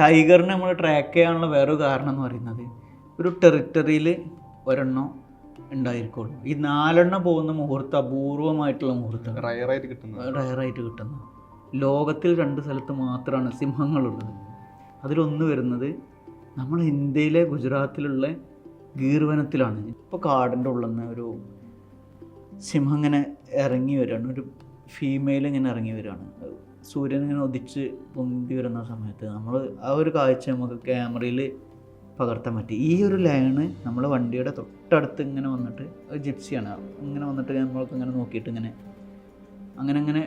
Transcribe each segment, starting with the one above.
ടൈഗറിനെ നമ്മൾ ട്രാക്ക് ചെയ്യാനുള്ള വേറൊരു കാരണം എന്ന് പറയുന്നത് ഒരു ടെറിട്ടറിയിൽ ഒരെണ്ണം ഉണ്ടായിരിക്കുള്ളൂ. ഈ നാലെണ്ണം പോകുന്ന മുഹൂർത്തം അപൂർവമായിട്ടുള്ള മുഹൂർത്തം. റയറായിട്ട് കിട്ടുന്നത്. റയറായിട്ട് കിട്ടുന്നത്. ലോകത്തിൽ രണ്ട് സ്ഥലത്ത് മാത്രമാണ് സിംഹങ്ങളുള്ളത്. അതിലൊന്ന് വരുന്നത് നമ്മൾ ഇന്ത്യയിലെ ഗുജറാത്തിലുള്ള ഗീർവനത്തിലാണ്. ഇപ്പോൾ കാടിന്റെ ഉള്ളിൽ നിന്ന് ഒരു സിംഹം ഇങ്ങനെ ഇറങ്ങി വരികയാണ് ഒരു ഫീമെയിൽ ഇങ്ങനെ ഇറങ്ങി വരികയാണ് സൂര്യൻ ഇങ്ങനെ ഒതിച്ച് പൊന്തി വരുന്ന സമയത്ത് നമ്മൾ ആ ഒരു കാഴ്ച നമുക്ക് ക്യാമറയിൽ പകർത്താൻ പറ്റി. ഈ ഒരു ലൈന് നമ്മൾ വണ്ടിയുടെ തൊട്ടടുത്ത് ഇങ്ങനെ വന്നിട്ട് ഒരു ജിപ്സിയാണ് ഇങ്ങനെ വന്നിട്ട് നമ്മൾക്ക് ഇങ്ങനെ നോക്കിയിട്ട് ഇങ്ങനെ അങ്ങനെ അങ്ങനെ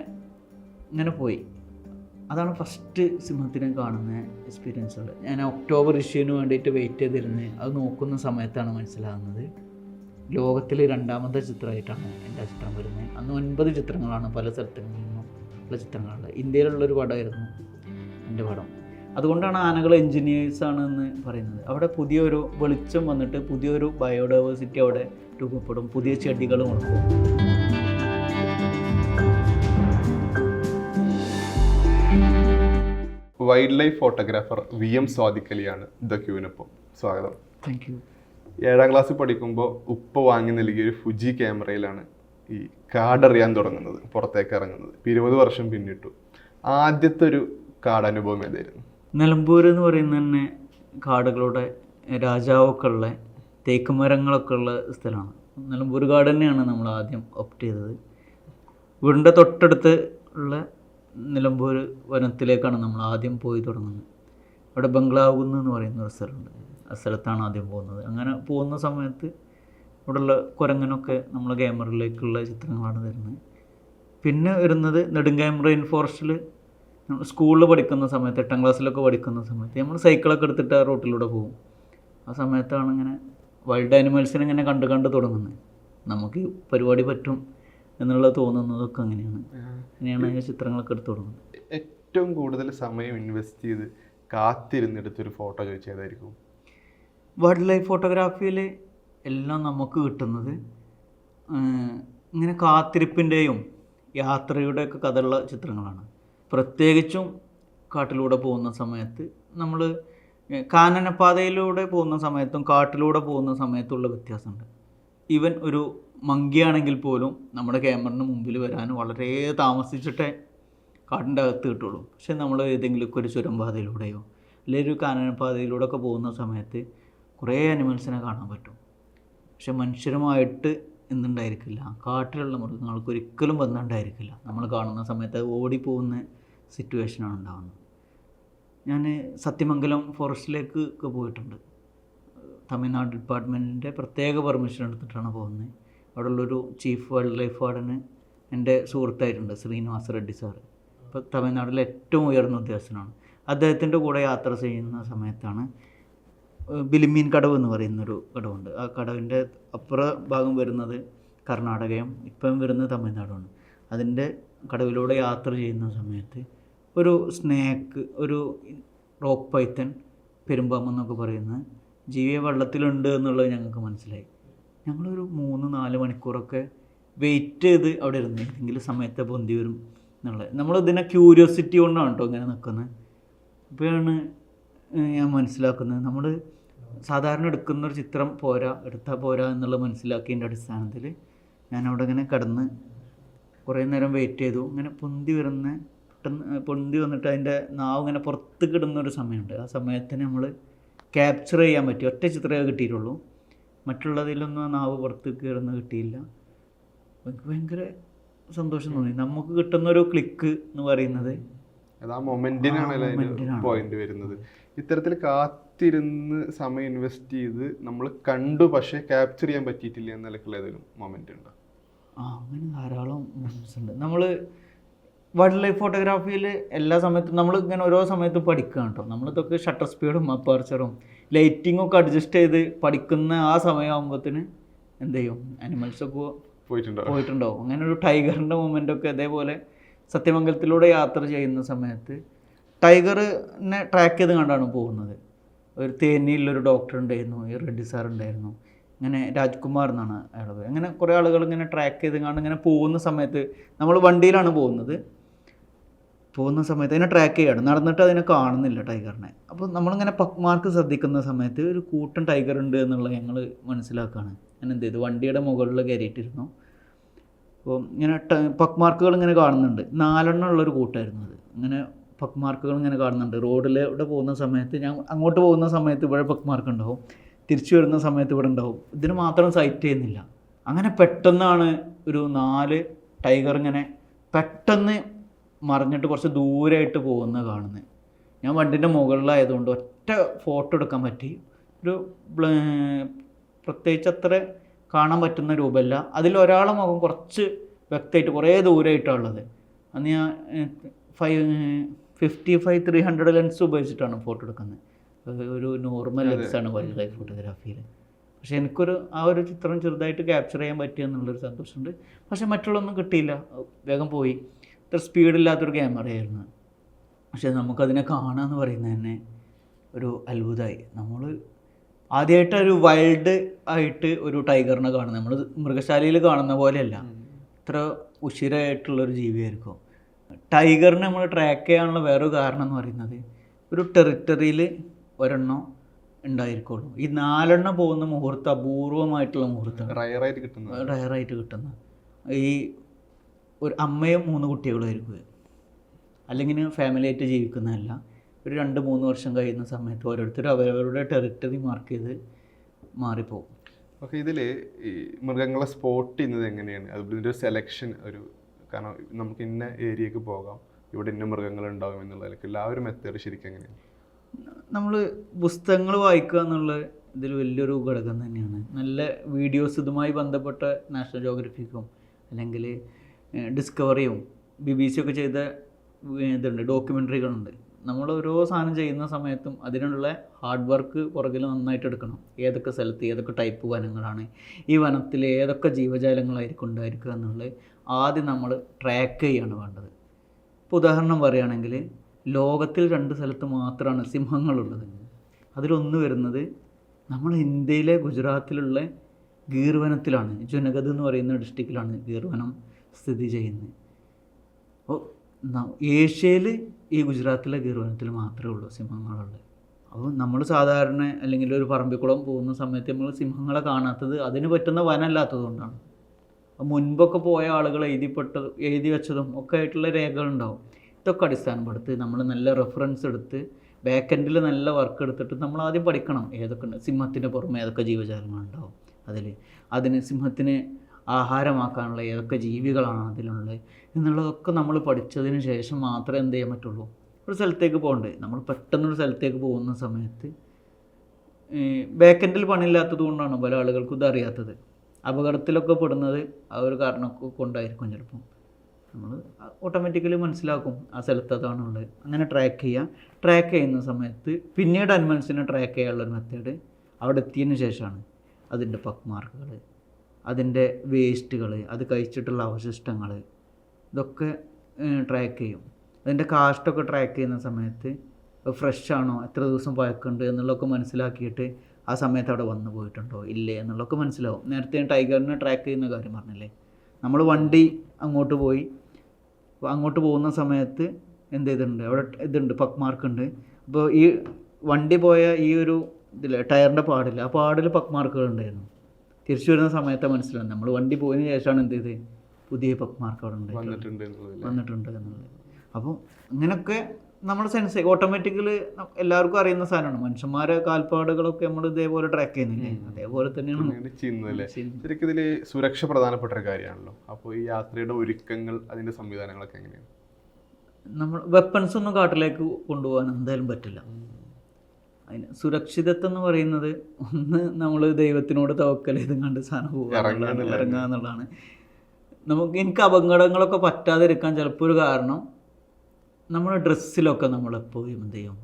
ഇങ്ങനെ പോയി. അതാണ് ഫസ്റ്റ് സിംഹത്തിനെ കാണുന്ന എക്സ്പീരിയൻസുകൾ ഞാൻ ഒക്ടോബർ ഇഷ്യൂവിന് വേണ്ടിയിട്ട് വെയിറ്റ് ചെയ്തിരുന്നത് അത് നോക്കുന്ന സമയത്താണ് മനസ്സിലാകുന്നത്. ലോകത്തിലെ രണ്ടാമത്തെ ചിത്രമായിട്ടാണ് എന്റെ ചിത്രം വരുന്നത്. അന്ന് ഒൻപത് ചിത്രങ്ങളാണ് പല സ്ഥലത്തു നിന്നും ചിത്രങ്ങളുണ്ട് ഇന്ത്യയിലുള്ളൊരു പടമായിരുന്നു എന്റെ പടം. അതുകൊണ്ടാണ് ആനകൾ എൻജിനീയേഴ്സ് ആണെന്ന് പറയുന്നത്. അവിടെ പുതിയൊരു വെളിച്ചം വന്നിട്ട് പുതിയൊരു ബയോഡൈവേഴ്സിറ്റി അവിടെ രൂപപ്പെടും. പുതിയ ചെടികളും ഉണക്കും wild life photographer V M സ്വാദിക്കലിയാണ് ദ ക്യൂവിനൊപ്പം സ്വാഗതം. താങ്ക് യു ഏഴാം ക്ലാസ്സിൽ പഠിക്കുമ്പോൾ ഉപ്പ വാങ്ങി നൽകിയ ഒരു ഫുജി ക്യാമറയിലാണ് ഈ കാടറിയാൻ തുടങ്ങുന്നത് പുറത്തേക്ക് ഇറങ്ങുന്നത്. ഇരുപത് വർഷം പിന്നിട്ടു. ആദ്യത്തെ ഒരു കാടനുഭവം ഏതായിരുന്നു? നിലമ്പൂർ എന്ന് പറയുന്ന തന്നെ കാടുകളുടെ രാജാവൊക്കെ ഉള്ള തേക്ക് മരങ്ങളൊക്കെ ഉള്ള സ്ഥലമാണ്. നിലമ്പൂർ കാട് തന്നെയാണ് നമ്മൾ ആദ്യം ഓപ്റ്റ് ചെയ്തത്. വീടിന്റെ തൊട്ടടുത്ത് ഉള്ള നിലമ്പൂർ വനത്തിലേക്കാണ് നമ്മൾ ആദ്യം പോയി തുടങ്ങുന്നത്. അവിടെ ബംഗ്ലാവുന്ന് എന്ന് പറയുന്ന ഒരു സ്ഥലമുണ്ട്. ആ സ്ഥലത്താണ് ആദ്യം പോകുന്നത്. അങ്ങനെ പോകുന്ന സമയത്ത് ഇവിടെയുള്ള കുരങ്ങനൊക്കെ നമ്മൾ ക്യാമറയിലേക്കുള്ള ചിത്രങ്ങളാണ് വരുന്നത് പിന്നെ വരുന്നത് നെടുങ്കായം റെയിൻ ഫോറസ്റ്റിൽ സ്കൂളിൽ പഠിക്കുന്ന സമയത്ത് എട്ടാം ക്ലാസ്സിലൊക്കെ പഠിക്കുന്ന സമയത്ത് നമ്മൾ സൈക്കിളൊക്കെ എടുത്തിട്ട് ആ റോട്ടിലൂടെ പോകും. ആ സമയത്താണ് ഇങ്ങനെ വൈൽഡ് ആനിമൽസിനെ ഇങ്ങനെ കണ്ട് കണ്ട് തുടങ്ങുന്നത്. നമുക്ക് പരിപാടി പറ്റും എന്നുള്ളത് തോന്നുന്നതൊക്കെ അങ്ങനെയാണ്. അങ്ങനെയാണ് ചിത്രങ്ങളൊക്കെ എടുത്ത് തുടങ്ങുന്നത്. ഏറ്റവും കൂടുതൽ സമയം ഇൻവെസ്റ്റ് ചെയ്ത് കാത്തിരുന്നെടുത്തൊരു ഫോട്ടോ ചോദിച്ചതായിരിക്കും. വൈൽഡ് ലൈഫ് ഫോട്ടോഗ്രാഫിയിൽ എല്ലാം നമുക്ക് കിട്ടുന്നത് ഇങ്ങനെ കാത്തിരിപ്പിന്റെയും യാത്രയുടെയൊക്കെ കഥയുള്ള ചിത്രങ്ങളാണ്. പ്രത്യേകിച്ചും കാട്ടിലൂടെ പോകുന്ന സമയത്ത് നമ്മൾ കാനനപ്പാതയിലൂടെ പോകുന്ന സമയത്തും കാട്ടിലൂടെ പോകുന്ന സമയത്തുള്ള വ്യത്യാസമുണ്ട്. ഈവൻ ഒരു മങ്കിയാണെങ്കിൽ പോലും നമ്മുടെ ക്യാമറിന് മുമ്പിൽ വരാൻ വളരെ താമസിച്ചിട്ടേ കാടിന്റെ അകത്ത് കിട്ടുള്ളൂ. പക്ഷെ നമ്മൾ ഏതെങ്കിലുമൊക്കെ ഒരു ചുരം പാതയിലൂടെയോ അല്ലെങ്കിൽ ഒരു കാനനപാതയിലൂടെ ഒക്കെ പോകുന്ന സമയത്ത് കുറേ അനിമൽസിനെ കാണാൻ പറ്റും. പക്ഷെ മനുഷ്യരുമായിട്ട് എന്തുണ്ടായിരിക്കില്ല? കാട്ടിലുള്ള മൃഗങ്ങൾക്ക് ഒരിക്കലും ബന്ധമുണ്ടായിരിക്കില്ല. നമ്മൾ കാണുന്ന സമയത്ത് ഓടിപ്പോകുന്ന സിറ്റുവേഷനാണ് ഉണ്ടാകുന്നത് ഞാൻ സത്യമംഗലം ഫോറസ്റ്റിലേക്ക് ഒക്കെ പോയിട്ടുണ്ട്. തമിഴ്നാട് ഡിപ്പാർട്ട്മെന്റിന്റെ പ്രത്യേക പെർമിഷൻ എടുത്തിട്ടാണ് പോകുന്നത്. അവിടെയുള്ളൊരു ചീഫ് വൈൽഡ് ലൈഫ് വാർഡന് എന്റെ സുഹൃത്തായിട്ടുണ്ട് ശ്രീനിവാസ റെഡ്ഡി സാർ ഇപ്പോൾ തമിഴ്നാട്ടിലെ ഏറ്റവും ഉയർന്ന ഉദ്യോഗസ്ഥനാണ്. അദ്ദേഹത്തിന്റെ കൂടെ യാത്ര ചെയ്യുന്ന സമയത്താണ് ബിലിമീൻ കടവ് എന്ന് പറയുന്നൊരു കടവുണ്ട്. ആ കടവിന്റെ അപ്പുറ ഭാഗം വരുന്നത് കർണാടകയും ഇപ്പം വരുന്നത് തമിഴ്നാടുമാണ്. അതിന്റെ കടവിലൂടെ യാത്ര ചെയ്യുന്ന സമയത്ത് ഒരു സ്നേക്ക് ഒരു റോക്ക് പൈത്തൻ പെരുമ്പാമ്പെന്നൊക്കെ പറയുന്ന ജീവിയെ വെള്ളത്തിലുണ്ട് എന്നുള്ളത് ഞങ്ങൾക്ക് മനസ്സിലായി. ഞങ്ങളൊരു മൂന്ന് നാല് മണിക്കൂറൊക്കെ വെയിറ്റ് ചെയ്ത് അവിടെ ഇരുന്നു ഏതെങ്കിലും സമയത്തെ പൊന്തി വരും എന്നുള്ളത്. നമ്മൾ ഇതിനെ ക്യൂരിയോസിറ്റി കൊണ്ടാണ് കേട്ടോ ഇങ്ങനെ നിൽക്കുന്നത്. ഇപ്പോഴാണ് ഞാൻ മനസ്സിലാക്കുന്നത്. നമ്മൾ സാധാരണ എടുക്കുന്ന ഒരു ചിത്രം പോരാ എടുത്താൽ പോരാ എന്നുള്ളത് മനസ്സിലാക്കിയതിന്റെ അടിസ്ഥാനത്തിൽ ഞാൻ അവിടെ ഇങ്ങനെ കിടന്ന് കുറേ നേരം വെയിറ്റ് ചെയ്തു. ഇങ്ങനെ പൊന്തി വരുന്ന പെട്ടെന്ന് പൊന്തി വന്നിട്ട് അതിന്റെ നാവ് ഇങ്ങനെ പുറത്ത് കിടുന്ന ഒരു സമയമുണ്ട്. ആ സമയത്തിന് നമ്മൾ ക്യാപ്ചർ ചെയ്യാൻ പറ്റി. ഒറ്റ ചിത്രമേ കിട്ടിയിട്ടുള്ളൂ. മറ്റുള്ളതിലൊന്നും ആ നാവ് പുറത്ത് കയറുന്ന കിട്ടിയില്ല. എനിക്ക് ഭയങ്കര സന്തോഷം തോന്നി. നമുക്ക് കിട്ടുന്ന ഒരു ക്ലിക്ക് എന്ന് പറയുന്നത് അത് ആ മൊമെന്റിനാണല്ലോ മൊമെന്റിനാണ്. പോയിന്റ് വരുന്നത്. ഇത്തരത്തിൽ കാത്തിരുന്ന് സമയം ഇൻവെസ്റ്റ് ചെയ്ത് നമ്മൾ കണ്ടു പക്ഷേ ക്യാപ്ചർ ചെയ്യാൻ പറ്റിയിട്ടില്ല എന്ന നിലക്കുള്ള ഏതെങ്കിലും മൊമെന്റ് ഉണ്ടോ? ആ അങ്ങനെ ധാരാളം മൊമെന്റ്സ് ഉണ്ട്. നമ്മൾ വൈൽഡ് ലൈഫ് ഫോട്ടോഗ്രാഫിയിൽ എല്ലാ സമയത്തും നമ്മൾ ഇങ്ങനെ ഓരോ സമയത്തും പഠിക്കുകയാണ് കേട്ടോ നമ്മളിതൊക്കെ ഷട്ടർ സ്പീഡും അപ്പർച്ചറും ലൈറ്റിങ്ങും ഒക്കെ അഡ്ജസ്റ്റ് ചെയ്ത് പഠിക്കുന്ന ആ സമയമാകുമ്പോഴത്തേന് എന്ത് ചെയ്യും? അനിമൽസൊക്കെ പോയിട്ടുണ്ടോ? പോയിട്ടുണ്ടാവും. അങ്ങനെ ഒരു ടൈഗറിന്റെ മൂമെന്റ് ഒക്കെ അതേപോലെ സത്യമംഗലത്തിലൂടെ യാത്ര ചെയ്യുന്ന സമയത്ത് ടൈഗറിനെ ട്രാക്ക് ചെയ്ത് കണ്ടാണ് പോകുന്നത്. ഒരു തേനിയിലൊരു ഡോക്ടർ ഉണ്ടായിരുന്നു ഈ റെഡ്ഡി സാർ ഉണ്ടായിരുന്നു. ഇങ്ങനെ രാജ്കുമാർ എന്നാണ് അയാളത് അങ്ങനെ കുറേ ആളുകൾ ഇങ്ങനെ ട്രാക്ക് ചെയ്ത് കണ്ട് ഇങ്ങനെ പോകുന്ന സമയത്ത് നമ്മൾ വണ്ടിയിലാണ് പോകുന്നത്. പോകുന്ന സമയത്ത് അതിനെ ട്രാക്ക് ചെയ്യാണ് നടന്നിട്ട് അതിനെ കാണുന്നില്ല ടൈഗറിനെ. അപ്പോൾ നമ്മളിങ്ങനെ പക്മാർക്ക് ശ്രദ്ധിക്കുന്ന സമയത്ത് ഒരു കൂട്ടം ടൈഗർ ഉണ്ട് എന്നുള്ളത് ഞങ്ങൾ മനസ്സിലാക്കുകയാണ്. ഞാൻ എന്ത് ചെയ്തു? വണ്ടിയുടെ മുകളിൽ കയറിയിട്ടിരുന്നു. അപ്പോൾ ഇങ്ങനെ പക്മാർക്കുകൾ മാർക്കുകൾ ഇങ്ങനെ കാണുന്നുണ്ട്. നാലെണ്ണം ഉള്ളൊരു കൂട്ടമായിരുന്നു അത്. ഇങ്ങനെ പക്ക് മാർക്കുകൾ ഇങ്ങനെ കാണുന്നുണ്ട്. റോഡിലൂടെ പോകുന്ന സമയത്ത് ഞാൻ അങ്ങോട്ട് പോകുന്ന സമയത്ത് ഇവിടെ പക്ക് മാർക്ക് ഉണ്ടാവും. തിരിച്ചു വരുന്ന സമയത്ത് ഇവിടെ ഉണ്ടാവും. ഇതിന് മാത്രം സൈറ്റ് ചെയ്യുന്നില്ല. അങ്ങനെ പെട്ടെന്നാണ് ഒരു നാല് ടൈഗർ ഇങ്ങനെ പെട്ടെന്ന് മറിഞ്ഞിട്ട് കുറച്ച് ദൂരമായിട്ട് പോകുന്ന കാണുന്നത്. ഞാൻ വണ്ടിന്റെ മുകളിലായതുകൊണ്ട് ഒറ്റ ഫോട്ടോ എടുക്കാൻ പറ്റി. ഒരു പ്രത്യേകിച്ച് അത്ര കാണാൻ പറ്റുന്ന രൂപമല്ല. അതിൽ ഒരാളെ മുഖം കുറച്ച് വ്യക്തമായിട്ട് കുറേ ദൂരമായിട്ടാണ് ഉള്ളത്. അന്ന് ഞാൻ five fifty five three hundred lens ഉപയോഗിച്ചിട്ടാണ് ഫോട്ടോ എടുക്കുന്നത്. ഒരു നോർമൽ ലെൻസാണ് വൈൽഡ് ലൈഫ് ഫോട്ടോഗ്രാഫിയിൽ പക്ഷെ എനിക്കൊരു ആ ഒരു ചിത്രം ചെറുതായിട്ട് ക്യാപ്ചർ ചെയ്യാൻ പറ്റി എന്നുള്ളൊരു സന്തോഷമുണ്ട്. പക്ഷെ മറ്റുള്ളൊന്നും കിട്ടിയില്ല. വേഗം പോയി. ഇത്ര സ്പീഡില്ലാത്തൊരു ക്യാമറയായിരുന്നു പക്ഷെ നമുക്കതിനെ കാണാമെന്ന് പറയുന്നത് തന്നെ ഒരു അത്ഭുതമായി നമ്മൾ ആദ്യമായിട്ട് ഒരു വൈൽഡ് ആയിട്ട് ഒരു ടൈഗറിനെ കാണുന്നത്. നമ്മൾ മൃഗശാലയിൽ കാണുന്ന പോലെയല്ല. ഇത്ര ഉഷിരായിട്ടുള്ളൊരു ജീവിയായിരിക്കും. ടൈഗറിനെ നമ്മൾ ട്രാക്ക് ചെയ്യാനുള്ള വേറൊരു കാരണം എന്ന് പറയുന്നത് ഒരു ടെറിറ്ററിയിൽ ഒരെണ്ണം ഉണ്ടായിരിക്കുള്ളൂ. ഈ നാലെണ്ണം പോകുന്ന മുഹൂർത്തം അപൂർവമായിട്ടുള്ള മുഹൂർത്തം. റയറായിട്ട് കിട്ടുന്നത്. റയറായിട്ട് കിട്ടുന്ന. ഈ ഒരു അമ്മയും മൂന്ന് കുട്ടികളും ആയിരിക്കും അല്ലെങ്കിൽ ഫാമിലി ആയിട്ട് ജീവിക്കുന്നതല്ല. ഒരു രണ്ട് മൂന്ന് വർഷം കഴിയുന്ന സമയത്ത് ഓരോരുത്തർ അവരവരുടെ ടെറിട്ടറി മാർക്ക് ചെയ്ത് മാറിപ്പോകും. ഓക്കെ ഇതിൽ ഈ മൃഗങ്ങളെ സ്പോട്ട് ചെയ്യുന്നത് എങ്ങനെയാണ്? അതുപോലെ ഒരു സെലക്ഷൻ ഒരു കാരണം നമുക്ക് ഇന്ന ഏരിയക്ക് പോകാം ഇവിടെ ഇന്ന മൃഗങ്ങൾ ഉണ്ടാകും എന്നുള്ളതിലേക്ക് ആ ഒരു മെത്തേഡ് ശരിക്കും എങ്ങനെയാണ് നമ്മൾ പുസ്തകങ്ങൾ വായിക്കുക എന്നുള്ള ഇതിൽ വലിയൊരു ഘടകം തന്നെയാണ്. നല്ല വീഡിയോസ് ഇതുമായി ബന്ധപ്പെട്ട നാഷണൽ ജോഗ്രഫിക്കും അല്ലെങ്കിൽ ഡിസ്കവറിയും ബി ബി സി ഒക്കെ ചെയ്ത ഇതുണ്ട് ഡോക്യുമെന്ററികളുണ്ട് നമ്മൾ ഓരോ സാധനം ചെയ്യുന്ന സമയത്തും അതിനുള്ള ഹാർഡ് വർക്ക് പുറകിൽ നന്നായിട്ട് എടുക്കണം. ഏതൊക്കെ സ്ഥലത്ത് ഏതൊക്കെ ടൈപ്പ് വനങ്ങളാണ് ഈ വനത്തിൽ ഏതൊക്കെ ജീവജാലങ്ങളായിരിക്കും ഉണ്ടായിരിക്കുക എന്നുള്ളത് ആദ്യം നമ്മൾ ട്രാക്ക് ചെയ്യാണ് വേണ്ടത്. ഇപ്പോൾ ഉദാഹരണം പറയുകയാണെങ്കിൽ ലോകത്തിൽ രണ്ട് സ്ഥലത്ത് മാത്രമാണ് സിംഹങ്ങളുള്ളത്. അതിലൊന്ന് വരുന്നത് നമ്മൾ ഇന്ത്യയിലെ ഗുജറാത്തിലുള്ള ഗീർവനത്തിലാണ്. ജുനഗത് എന്ന് പറയുന്ന ഡിസ്ട്രിക്റ്റിലാണ് ഗീർവനം സ്ഥിതി ചെയ്യുന്നത്. അപ്പോൾ ഏഷ്യയിൽ ഈ ഗുജറാത്തിലെ ഗീർവനത്തിൽ മാത്രമേ ഉള്ളൂ സിംഹങ്ങളുള്ളത്. അപ്പോൾ നമ്മൾ സാധാരണ അല്ലെങ്കിൽ ഒരു പറമ്പിക്കുളം പോകുന്ന സമയത്ത് നമ്മൾ സിംഹങ്ങളെ കാണാത്തത് അതിന് പറ്റുന്ന വനമല്ലാത്തത് കൊണ്ടാണ്. മുൻപൊക്കെ പോയ ആളുകൾ എഴുതിപ്പെട്ടത് എഴുതി വെച്ചതും ഒക്കെ ആയിട്ടുള്ള രേഖകളുണ്ടാവും. ഇതൊക്കെ അടിസ്ഥാനപ്പെടുത്തി നമ്മൾ നല്ല റെഫറൻസ് എടുത്ത് ബാക്കെൻഡിൽ നല്ല വർക്ക് എടുത്തിട്ട് നമ്മൾ ആദ്യം പഠിക്കണം. ഏതൊക്കെ ഉണ്ട്? സിംഹത്തിന്റെ പുറമെ ഏതൊക്കെ ജീവജാലങ്ങളുണ്ടാവും അതിൽ. അതിന് സിംഹത്തിന് ആഹാരമാക്കാനുള്ള ഏതൊക്കെ ജീവികളാണ് അതിലുള്ളത് എന്നുള്ളതൊക്കെ നമ്മൾ പഠിച്ചതിന് ശേഷം മാത്രമേ എന്ത് ചെയ്യാൻ പറ്റുള്ളൂ. ഒരു സ്ഥലത്തേക്ക് പോകണ്ടേ? നമ്മൾ പെട്ടെന്നൊരു സ്ഥലത്തേക്ക് പോകുന്ന സമയത്ത് ബാക്കെൻഡിൽ പണിയില്ലാത്തത് കൊണ്ടാണ് പല ആളുകൾക്കും ഇത് അറിയാത്തത്. അപകടത്തിലൊക്കെ പെടുന്നത് ആ ഒരു കാരണമൊക്കെ കൊണ്ടായിരിക്കും ചിലപ്പം. നമ്മൾ ഓട്ടോമാറ്റിക്കലി മനസ്സിലാക്കും ആ സ്ഥലത്ത് അതാണുള്ളത്. അങ്ങനെ ട്രാക്ക് ചെയ്യുക ട്രാക്ക് ചെയ്യുന്ന സമയത്ത് പിന്നീട് അനിമൽസിനെ ട്രാക്ക് ചെയ്യാനുള്ളൊരു മെത്തേഡ് അവിടെ എത്തിയതിന് ശേഷമാണ് അതിന്റെ പക്ക് മാർക്കുകൾ അതിന്റെ വേസ്റ്റുകൾ അത് കഴിച്ചിട്ടുള്ള അവശിഷ്ടങ്ങൾ ഇതൊക്കെ ട്രാക്ക് ചെയ്യും. അതിന്റെ കാസ്റ്റൊക്കെ ട്രാക്ക് ചെയ്യുന്ന സമയത്ത് ഫ്രഷ് ആണോ എത്ര ദിവസം പഴക്കുണ്ട് എന്നുള്ളതൊക്കെ മനസ്സിലാക്കിയിട്ട് ആ സമയത്ത് അവിടെ വന്നു പോയിട്ടുണ്ടോ? ഇല്ലേ എന്നുള്ളതൊക്കെ മനസ്സിലാവും. നേരത്തെ ടൈഗറിനെ ട്രാക്ക് ചെയ്യുന്ന കാര്യം പറഞ്ഞില്ലേ? നമ്മൾ വണ്ടി അങ്ങോട്ട് പോയി. അങ്ങോട്ട് പോകുന്ന സമയത്ത് എന്ത് ചെയ്തിട്ടുണ്ട്? അവിടെ ഇതുണ്ട് പക് മാർക്ക് ഉണ്ട്. അപ്പോൾ ഈ വണ്ടി പോയ ഈ ഒരു ഇതില്ലേ ടയറിന്റെ പാടിൽ ആ പാടിൽ പക്ക് മാർക്കുകൾ ഉണ്ടായിരുന്നു. തിരിച്ചു വരുന്ന സമയത്ത് മനസ്സിലാവും നമ്മൾ വണ്ടി പോയതിന് ശേഷമാണ് എന്ത് ചെയ്ത് പുതിയ പക് മാർക്ക് അവിടെ ഉണ്ട് വന്നിട്ടുണ്ട് എന്നുള്ളത്. അപ്പോൾ ഇങ്ങനെയൊക്കെ നമ്മൾ സെൻസ് ഓട്ടോമാറ്റിക്കലി എല്ലാവർക്കും അറിയുന്ന സാധനമാണ്. മനുഷ്യന്മാരെ കാൽപ്പാടുകളൊക്കെ നമ്മൾ ഇതേപോലെ ട്രാക്ക് ചെയ്യുന്നില്ലേ അതേപോലെ തന്നെയാണ് ചെയ്യുന്നതല്ലേ ചെയ്യുന്നത്. ശരിക്കും ഇതിൽ സുരക്ഷ പ്രധാനപ്പെട്ട ഒരു കാര്യമാണല്ലോ. അപ്പോൾ ഈ യാത്രയുടെ ഒരുക്കങ്ങൾ അതിന്റെ സംവിധാനങ്ങളൊക്കെ എങ്ങനെയാണ്? നമ്മൾ വെപ്പൺസ് ഒന്നും കാട്ടിലേക്ക് കൊണ്ടുപോകാൻ എന്തായാലും പറ്റില്ല. അതിന് സുരക്ഷിതത്വം എന്ന് പറയുന്നത് ഒന്ന് നമ്മൾ ദൈവത്തിനോട് തവക്കൽ ചെയ്ത് കണ്ട് സാധനം പോകുക. ഇറങ്ങുക എന്നുള്ളതാണ്. നമുക്ക് എനിക്ക് അപകടങ്ങളൊക്കെ പറ്റാതിരിക്കാൻ ചിലപ്പോൾ ഒരു കാരണം നമ്മുടെ ഡ്രസ്സിലൊക്കെ നമ്മളെപ്പോഴും എന്ത് ചെയ്യും?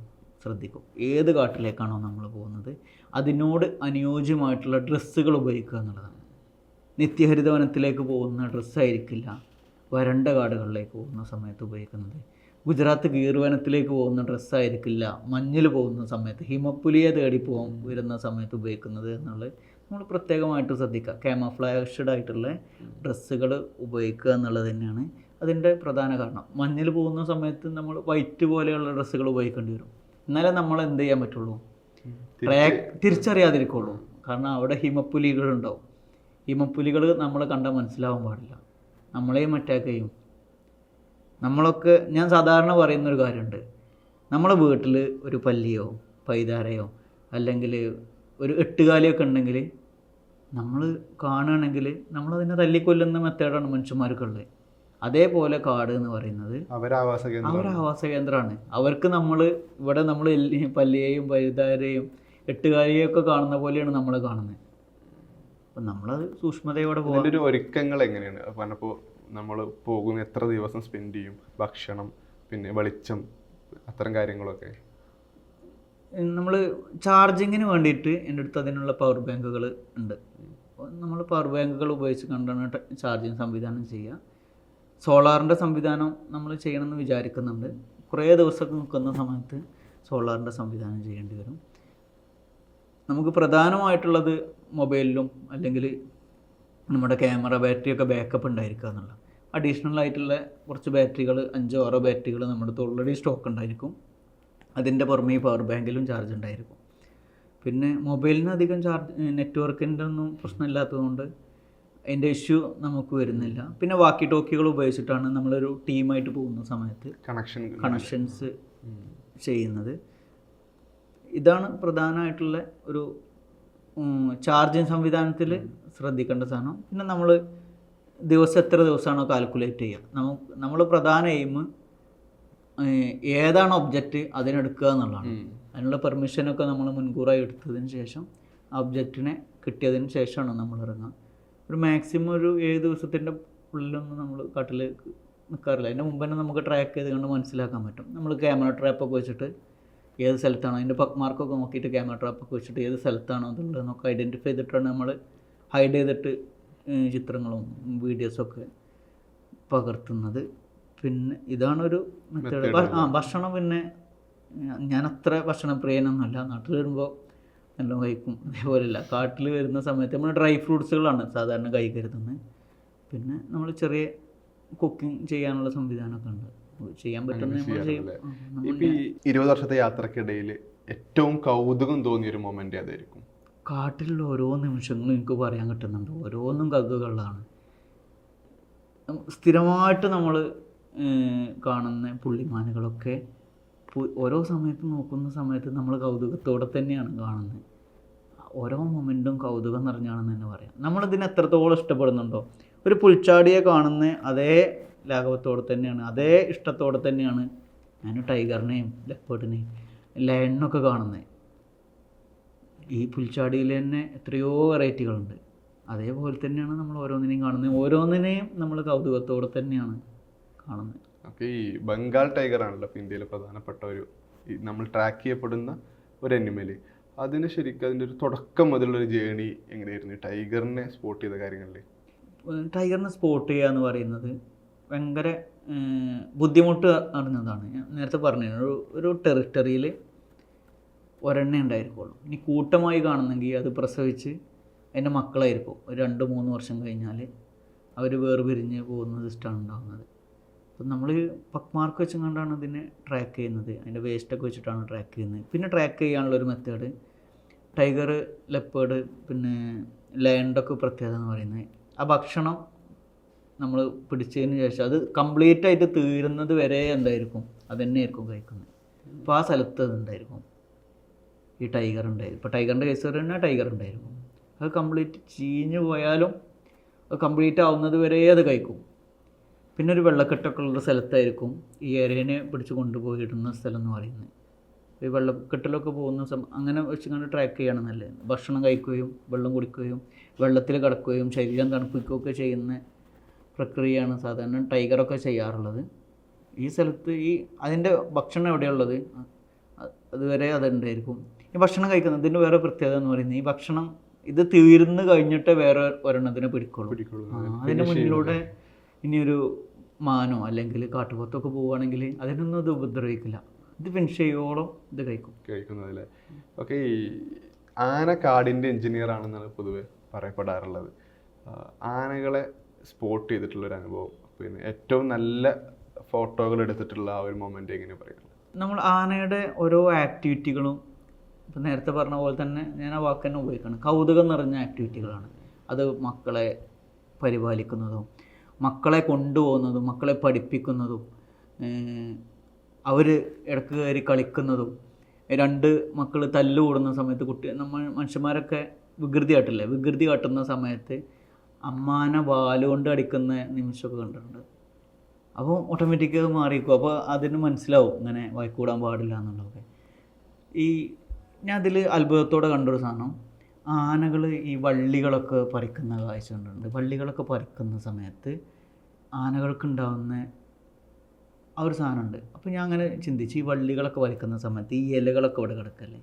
ശ്രദ്ധിക്കും. ഏത് കാട്ടിലേക്കാണോ നമ്മൾ പോകുന്നത് അതിനോട് അനുയോജ്യമായിട്ടുള്ള ഡ്രസ്സുകൾ ഉപയോഗിക്കുക എന്നുള്ളതാണ്. നിത്യഹരിത വനത്തിലേക്ക് പോകുന്ന ഡ്രസ്സായിരിക്കില്ല വരണ്ട കാടുകളിലേക്ക് പോകുന്ന സമയത്ത് ഉപയോഗിക്കുന്നത്. ഗുജറാത്ത് ഗീർവനത്തിലേക്ക് പോകുന്ന ഡ്രസ്സായിരിക്കില്ല മഞ്ഞിൽ പോകുന്ന സമയത്ത് ഹിമപ്പുലിയെ തേടി പോകും വരുന്ന സമയത്ത് ഉപയോഗിക്കുന്നത് എന്നുള്ളത് നമ്മൾ പ്രത്യേകമായിട്ട് ശ്രദ്ധിക്കുക. ക്യാമഫ്ലാഷ്ഡ് ആയിട്ടുള്ള ഡ്രസ്സുകൾ ഉപയോഗിക്കുക എന്നുള്ളത് തന്നെയാണ് അതിന്റെ പ്രധാന കാരണം. മഞ്ഞിൽ പോകുന്ന സമയത്ത് നമ്മൾ വൈറ്റ് പോലെയുള്ള ഡ്രസ്സുകൾ ഉപയോഗിക്കേണ്ടി വരും. എന്നാലേ നമ്മൾ എന്ത് ചെയ്യാൻ പറ്റുള്ളൂ? ട്രാക്ക് തിരിച്ചറിയാതിരിക്കുള്ളൂ. കാരണം അവിടെ ഹിമപ്പുലികളുണ്ടാവും ഹിമപ്പുലികൾ നമ്മൾ കണ്ടാൽ മനസ്സിലാവാൻ പാടില്ല. നമ്മളെയും അറ്റാക്ക് ചെയ്യും. നമ്മളൊക്കെ ഞാൻ സാധാരണ പറയുന്നൊരു കാര്യമുണ്ട്. നമ്മളെ വീട്ടിൽ ഒരു പല്ലിയോ പൈതാരയോ അല്ലെങ്കിൽ ഒരു എട്ടുകാലിയൊക്കെ ഉണ്ടെങ്കിൽ നമ്മൾ കാണുകയാണെങ്കിൽ നമ്മളതിനെ തല്ലിക്കൊല്ലുന്ന മെത്തേഡാണ് മനുഷ്യന്മാർക്കുള്ളത്. അതേപോലെ കാട് എന്ന് പറയുന്നത് അവർ ആവാസ കേന്ദ്രമാണ്. അവർക്ക് നമ്മൾ ഇവിടെ നമ്മൾ പല്ലിയെയും പഴുതാരെയും എട്ടുകാലിയെയും ഒക്കെ കാണുന്ന പോലെയാണ് നമ്മൾ കാണുന്നത്. അപ്പം നമ്മളത് സൂക്ഷ്മതയോടെ പോകുന്ന ഒരുക്കങ്ങൾ എങ്ങനെയാണ്? പറഞ്ഞപ്പോൾ നമ്മൾ പോകുന്ന എത്ര ദിവസം സ്പെൻഡ് ചെയ്യും? ഭക്ഷണം പിന്നെ വെളിച്ചം അത്തരം കാര്യങ്ങളൊക്കെ? നമ്മൾ ചാർജിങ്ങിന് വേണ്ടിയിട്ട് എന്റെ അടുത്ത് അതിനുള്ള പവർ ബാങ്കുകൾ ഉണ്ട്. നമ്മൾ പവർ ബാങ്കുകൾ ഉപയോഗിച്ച് കണ്ടാണ് ചാർജിങ് സംവിധാനം ചെയ്യുക. സോളാറിന്റെ സംവിധാനം നമ്മൾ ചെയ്യണമെന്ന് വിചാരിക്കുന്നുണ്ട്. കുറേ ദിവസമൊക്കെ നിൽക്കുന്ന സമയത്ത് സോളാറിന്റെ സംവിധാനം ചെയ്യേണ്ടി വരും. നമുക്ക് പ്രധാനമായിട്ടുള്ളത് മൊബൈലിലും അല്ലെങ്കിൽ നമ്മുടെ ക്യാമറ ബാറ്ററിയൊക്കെ ബാക്കപ്പ് ഉണ്ടായിരിക്കുക എന്നുള്ള അഡീഷണൽ ആയിട്ടുള്ള കുറച്ച് ബാറ്ററികൾ അഞ്ചോ ആറോ ബാറ്ററികൾ നമ്മുടെ അടുത്ത് ഓൾറെഡി സ്റ്റോക്ക് ഉണ്ടായിരിക്കും. അതിന്റെ പുറമേ പവർ ബാങ്കിലും ചാർജ് ഉണ്ടായിരിക്കും. പിന്നെ മൊബൈലിന് അധികം ചാർജ് നെറ്റ്വർക്കിന്റെ ഒന്നും പ്രശ്നമില്ലാത്തതുകൊണ്ട് അതിന്റെ ഇഷ്യൂ നമുക്ക് വരുന്നില്ല. പിന്നെ വാക്കി ടോക്കികൾ ഉപയോഗിച്ചിട്ടാണ് നമ്മളൊരു ടീമായിട്ട് പോകുന്ന സമയത്ത് കണക്ഷൻ കണക്ഷൻസ് ചെയ്യുന്നത്. ഇതാണ് പ്രധാനമായിട്ടുള്ള ഒരു ചാർജിങ് സംവിധാനത്തിൽ ശ്രദ്ധിക്കേണ്ട സാധനം. പിന്നെ നമ്മൾ ദിവസം എത്ര ദിവസമാണോ കാൽക്കുലേറ്റ് ചെയ്യുക. നമുക്ക് നമ്മൾ പ്രധാന എയിം ഏതാണ് ഒബ്ജക്റ്റ് അതിനെടുക്കുക എന്നുള്ളതാണ്. അതിനുള്ള പെർമിഷനൊക്കെ നമ്മൾ മുൻകൂറായി എടുത്തതിന് ശേഷം ഒബ്ജക്റ്റിനെ കിട്ടിയതിന് ശേഷമാണ് നമ്മൾ ഇറങ്ങുക. ഒരു മാക്സിമം ഒരു ഏഴ് ദിവസത്തിന്റെ ഉള്ളിലൊന്നും നമ്മൾ കാട്ടിൽ നിൽക്കാറില്ല അതിന്റെ മുമ്പ് തന്നെ നമുക്ക് ട്രാക്ക് ചെയ്ത് കണ്ട് മനസ്സിലാക്കാൻ പറ്റും. നമ്മൾ ക്യാമറ ട്രാപ്പൊക്കെ വെച്ചിട്ട് ഏത് സ്ഥലത്താണോ അതിന്റെ മാർക്കൊക്കെ നോക്കിയിട്ട് ക്യാമറ ട്രാപ്പൊക്കെ വെച്ചിട്ട് ഏത് സ്ഥലത്താണോ അതുള്ളതെന്നൊക്കെ ഐഡന്റിഫൈ ചെയ്തിട്ടാണ് നമ്മൾ ഹൈഡ് ചെയ്തിട്ട് ചിത്രങ്ങളും വീഡിയോസൊക്കെ പകർത്തുന്നത്. പിന്നെ ഇതാണൊരു മെത്തേഡ് ആ ഭക്ഷണം പിന്നെ ഞാൻ അത്ര ഭക്ഷണപ്രിയനൊന്നുമല്ല. നാട്ടിൽ വരുമ്പോൾ എല്ലാം കഴിക്കും. അതേപോലെയല്ല കാട്ടിൽ വരുന്ന സമയത്ത് നമ്മൾ ഡ്രൈ ഫ്രൂട്ട്സുകളാണ് സാധാരണ കൈ കരുതുന്നത് പിന്നെ നമ്മൾ ചെറിയ കുക്കിംഗ് ചെയ്യാനുള്ള സംവിധാനമൊക്കെ ഉണ്ട്. ചെയ്യാൻ പറ്റുന്ന ഈ ഇരുപത് വർഷത്തെ യാത്രക്കിടയിൽ ഏറ്റവും കൗതുകം തോന്നിയ ഒരു മൊമെന്റ് അതായിരിക്കും കാട്ടിലുള്ള ഓരോ നിമിഷങ്ങളും എനിക്ക് പറയാൻ കിട്ടുന്നുണ്ട്. ഓരോന്നും കഥകളാണ്. സ്ഥിരമായിട്ട് നമ്മൾ കാണുന്ന പുള്ളിമാനുകളൊക്കെ ഓരോ സമയത്ത് നോക്കുന്ന സമയത്ത് നമ്മൾ കൗതുകത്തോടെ തന്നെയാണ് കാണുന്നത് ഓരോ മൊമെന്റും കൗതുകം നിറഞ്ഞാണെന്ന് തന്നെ പറയാം. നമ്മളിതിനെ എത്രത്തോളം ഇഷ്ടപ്പെടുന്നുണ്ടോ. ഒരു പുൽച്ചാടിയെ കാണുന്ന അതേ ലാഘവത്തോടെ തന്നെയാണ് അതേ ഇഷ്ടത്തോടെ തന്നെയാണ് ഞാൻ ടൈഗറിനെയും ലെപ്പേർഡിനെയും ലയണിനൊക്കെ കാണുന്നത് ഈ പുൽച്ചാടിയിൽ തന്നെ എത്രയോ വെറൈറ്റികളുണ്ട്. അതേപോലെ തന്നെയാണ് നമ്മൾ ഓരോന്നിനെയും കാണുന്നത് ഓരോന്നിനെയും നമ്മൾ കൗതുകത്തോടെ തന്നെയാണ് കാണുന്നത് ഓക്കെ ഈ ബംഗാൾ ടൈഗർ ആണല്ലോ ഇപ്പൊ ഇന്ത്യയിലെ പ്രധാനപ്പെട്ട ഒരു നമ്മൾ ട്രാക്ക് ചെയ്യപ്പെടുന്ന ഒരു അനിമൽ അതിന് ശരിക്കും അതിന്റെ ഒരു തുടക്കം മുതലുള്ള ഒരു ജേണി എങ്ങനെയായിരുന്നു? ടൈഗറിനെ സ്പോട്ട് ചെയ്ത കാര്യങ്ങളിൽ ടൈഗറിനെ സ്പോട്ട് ചെയ്യുക എന്ന് പറയുന്നത് ഭയങ്കര ബുദ്ധിമുട്ട് അറിഞ്ഞതാണ്. ഞാൻ നേരത്തെ പറഞ്ഞു ഒരു ഒരു ടെറിട്ടറിയിൽ ഒരെണ്ണേ ഉണ്ടായിരിക്കുള്ളൂ. ഇനി കൂട്ടമായി കാണുന്നെങ്കിൽ അത് പ്രസവിച്ച് അതിന്റെ മക്കളായിരിക്കും. ഒരു രണ്ട് മൂന്ന് വർഷം കഴിഞ്ഞാൽ അവർ വേർപിരിഞ്ഞ് പോകുന്ന സിസ്റ്റമാണ് ഉണ്ടാകുന്നത് അപ്പം നമ്മൾ പക്മാർക്ക് വെച്ചും കണ്ടാണ് ഇതിനെ ട്രാക്ക് ചെയ്യുന്നത്. അതിന്റെ വേസ്റ്റൊക്കെ വെച്ചിട്ടാണ് ട്രാക്ക് ചെയ്യുന്നത്. പിന്നെ ട്രാക്ക് ചെയ്യാനുള്ള ഒരു മെത്തേഡ് ടൈഗർ ലെപ്പേഡ് പിന്നെ ലയണ്ടൊക്കെ പ്രത്യേകത എന്ന് പറയുന്നത് ആ ഭക്ഷണം നമ്മൾ പിടിച്ചതിന് ശേഷം അത് കംപ്ലീറ്റ് ആയിട്ട് തീരുന്നത് വരെ എന്തായിരിക്കും? അത് തന്നെയായിരിക്കും കഴിക്കുന്നത്. അപ്പോൾ ആ സ്ഥലത്ത് അതുണ്ടായിരിക്കും ഈ ടൈഗർ ഉണ്ടായിരുന്നു. ഇപ്പോൾ ടൈഗറിന്റെ കേസ് തന്നെ ടൈഗർ ഉണ്ടായിരുന്നു. അത് കംപ്ലീറ്റ് ചീഞ്ഞു പോയാലും അത് കംപ്ലീറ്റ് ആവുന്നത് വരെ അത് കഴിക്കും. പിന്നെ ഒരു വെള്ളക്കെട്ടൊക്കെ ഉള്ള സ്ഥലത്തായിരിക്കും ഈ ഏരിയനെ പിടിച്ച് കൊണ്ടുപോയിടുന്ന സ്ഥലം എന്ന് പറയുന്നത്. ഈ വെള്ളക്കെട്ടിലൊക്കെ പോകുന്ന സമയം അങ്ങനെ വെച്ച് കണ്ട് ട്രാക്ക് ചെയ്യണം നല്ലത്. ഭക്ഷണം കഴിക്കുകയും വെള്ളം കുടിക്കുകയും വെള്ളത്തിൽ കിടക്കുകയും ശരീരം തണുപ്പിക്കുകയൊക്കെ ചെയ്യുന്ന പ്രക്രിയയാണ് സാധാരണ ടൈഗറൊക്കെ ചെയ്യാറുള്ളത്. ഈ സ്ഥലത്ത് ഈ അതിന്റെ ഭക്ഷണം എവിടെയുള്ളത്? അതുവരെ അതുണ്ടായിരിക്കും. ഈ ഭക്ഷണം കഴിക്കുന്നത് ഇതിന്റെ വേറെ പ്രത്യേകത എന്ന് പറയുന്നത് ഈ ഭക്ഷണം ഇത് തീർന്നു കഴിഞ്ഞിട്ട് വേറെ ഒരെണ്ണത്തിനെ പിടിക്കുള്ളൂ. അതിന്റെ മുന്നിലൂടെ ഇനിയൊരു മാനോ അല്ലെങ്കിൽ കാട്ടുപോത്തൊക്കെ പോവുകയാണെങ്കിൽ അതിനൊന്നും ഇത് ഉപദ്രവിക്കില്ല. ഇത് ഫിനിഷ് ചെയ്യോളം ഇത് കഴിക്കും. കഴിക്കുന്നതല്ലേ? ഓക്കെ ഈ ആന കാടിന്റെ എഞ്ചിനീയർ ആണെന്നാണ് പൊതുവെ പറയപ്പെടാറുള്ളത്. ആനകളെ സ്പോട്ട് ചെയ്തിട്ടുള്ളൊരു അനുഭവം പിന്നെ ഏറ്റവും നല്ല ഫോട്ടോകൾ എടുത്തിട്ടുള്ള ആ ഒരു മൊമെന്റ് എങ്ങനെ പറയുന്നത്? നമ്മൾ ആനയുടെ ഓരോ ആക്ടിവിറ്റികളും ഇപ്പം നേരത്തെ പറഞ്ഞ പോലെ തന്നെ ഞാൻ ആ വാക്ക് തന്നെ ഉപയോഗിക്കണം. കൗതുകം നിറഞ്ഞ ആക്ടിവിറ്റികളാണ് അത് മക്കളെ പരിപാലിക്കുന്നതും മക്കളെ കൊണ്ടുപോകുന്നതും മക്കളെ പഠിപ്പിക്കുന്നതും അവർ ഇടയ്ക്ക് കയറി കളിക്കുന്നതും രണ്ട് മക്കൾ തല്ലുകൂടുന്ന സമയത്ത് കുട്ടി നമ്മൾ മനുഷ്യന്മാരൊക്കെ വികൃതി കാട്ടില്ലേ? വികൃതി കാട്ടുന്ന സമയത്ത് അമ്മാനെ വാലുകൊണ്ട് അടിക്കുന്ന നിമിഷമൊക്കെ കണ്ടിട്ടുണ്ട്. അപ്പോൾ ഓട്ടോമാറ്റിക് അത് മാറിയിരിക്കും. അപ്പോൾ അതിന് മനസ്സിലാവും ഇങ്ങനെ വായിക്കൂടാൻ പാടില്ല എന്നുള്ളതൊക്കെ. ഈ ഞാൻ അതിൽ അത്ഭുതത്തോടെ കണ്ടൊരു സാധനം. ആനകൾ ഈ വള്ളികളൊക്കെ പറിക്കുന്ന കാഴ്ച കണ്ടിട്ടുണ്ട് വള്ളികളൊക്കെ പറിക്കുന്ന സമയത്ത് ആനകൾക്കുണ്ടാവുന്ന ആ ഒരു സാധനമുണ്ട്. അപ്പോൾ ഞാൻ അങ്ങനെ ചിന്തിച്ച് ഈ വള്ളികളൊക്കെ വലിക്കുന്ന സമയത്ത് ഈ ഇലകളൊക്കെ ഇവിടെ കിടക്കല്ലേ?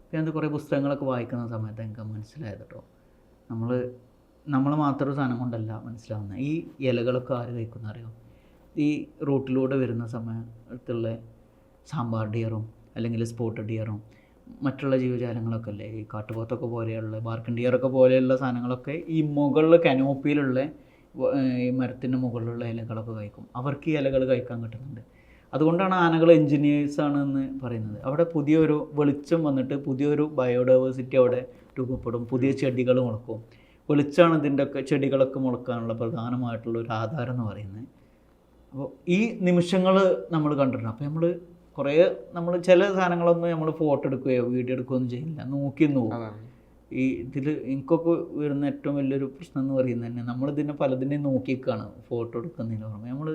അപ്പോൾ ഞാൻ കുറേ പുസ്തകങ്ങളൊക്കെ വായിക്കുന്ന സമയത്ത് എനിക്ക് മനസ്സിലായത് കേട്ടോ നമ്മൾ നമ്മൾ മാത്രം ഒരു സാധനം കൊണ്ടല്ല മനസ്സിലാവുന്നത് ഈ ഇലകളൊക്കെ ആര് കഴിക്കുന്ന അറിയോ? ഈ റൂട്ടിലൂടെ വരുന്ന സമയത്തുള്ള സാമ്പാർ ഡിയറും അല്ലെങ്കിൽ സ്പോട്ട് ഡിയറും മറ്റുള്ള ജീവജാലങ്ങളൊക്കെ അല്ലേ ഈ കാട്ടുപോത്തൊക്കെ പോലെയുള്ള ബാർക്കൻ ഡിയറൊക്കെ പോലെയുള്ള സാധനങ്ങളൊക്കെ ഈ മുകളിൽ കനോപ്പിയിലുള്ള ഈ മരത്തിന്റെ മുകളിലുള്ള ഇലകളൊക്കെ കഴിക്കും. അവർക്ക് ഈ ഇലകൾ കഴിക്കാൻ കിട്ടുന്നുണ്ട്. അതുകൊണ്ടാണ് ആനകൾ എൻജിനീയേഴ്സ് ആണെന്ന് പറയുന്നത്. അവിടെ പുതിയൊരു വെളിച്ചം വന്നിട്ട് പുതിയൊരു ബയോഡൈവേഴ്സിറ്റി അവിടെ രൂപപ്പെടും. പുതിയ ചെടികൾ മുളക്കും. വെളിച്ചമാണ് ഇതിന്റെ ഒക്കെ ചെടികളൊക്കെ മുളക്കാനുള്ള പ്രധാനമായിട്ടുള്ള ഒരു ആധാരം എന്ന് പറയുന്നത്. അപ്പോൾ ഈ നിമിഷങ്ങൾ നമ്മൾ കണ്ടിട്ടുണ്ട്. അപ്പോൾ നമ്മൾ കുറേ നമ്മൾ ചില സാധനങ്ങളൊന്നും നമ്മൾ ഫോട്ടോ എടുക്കുകയോ വീഡിയോ എടുക്കുകയോ ഒന്നും ചെയ്യില്ല. നോക്കി നോക്കും. ഈ ഇതിൽ എനിക്കൊക്കെ വരുന്ന ഏറ്റവും വലിയൊരു പ്രശ്നം എന്ന് പറയുന്നത് തന്നെ നമ്മളിതിനെ പലതിനെയും നോക്കിക്കാണ് ഫോട്ടോ എടുക്കുന്നതിന് പുറമെ. നമ്മൾ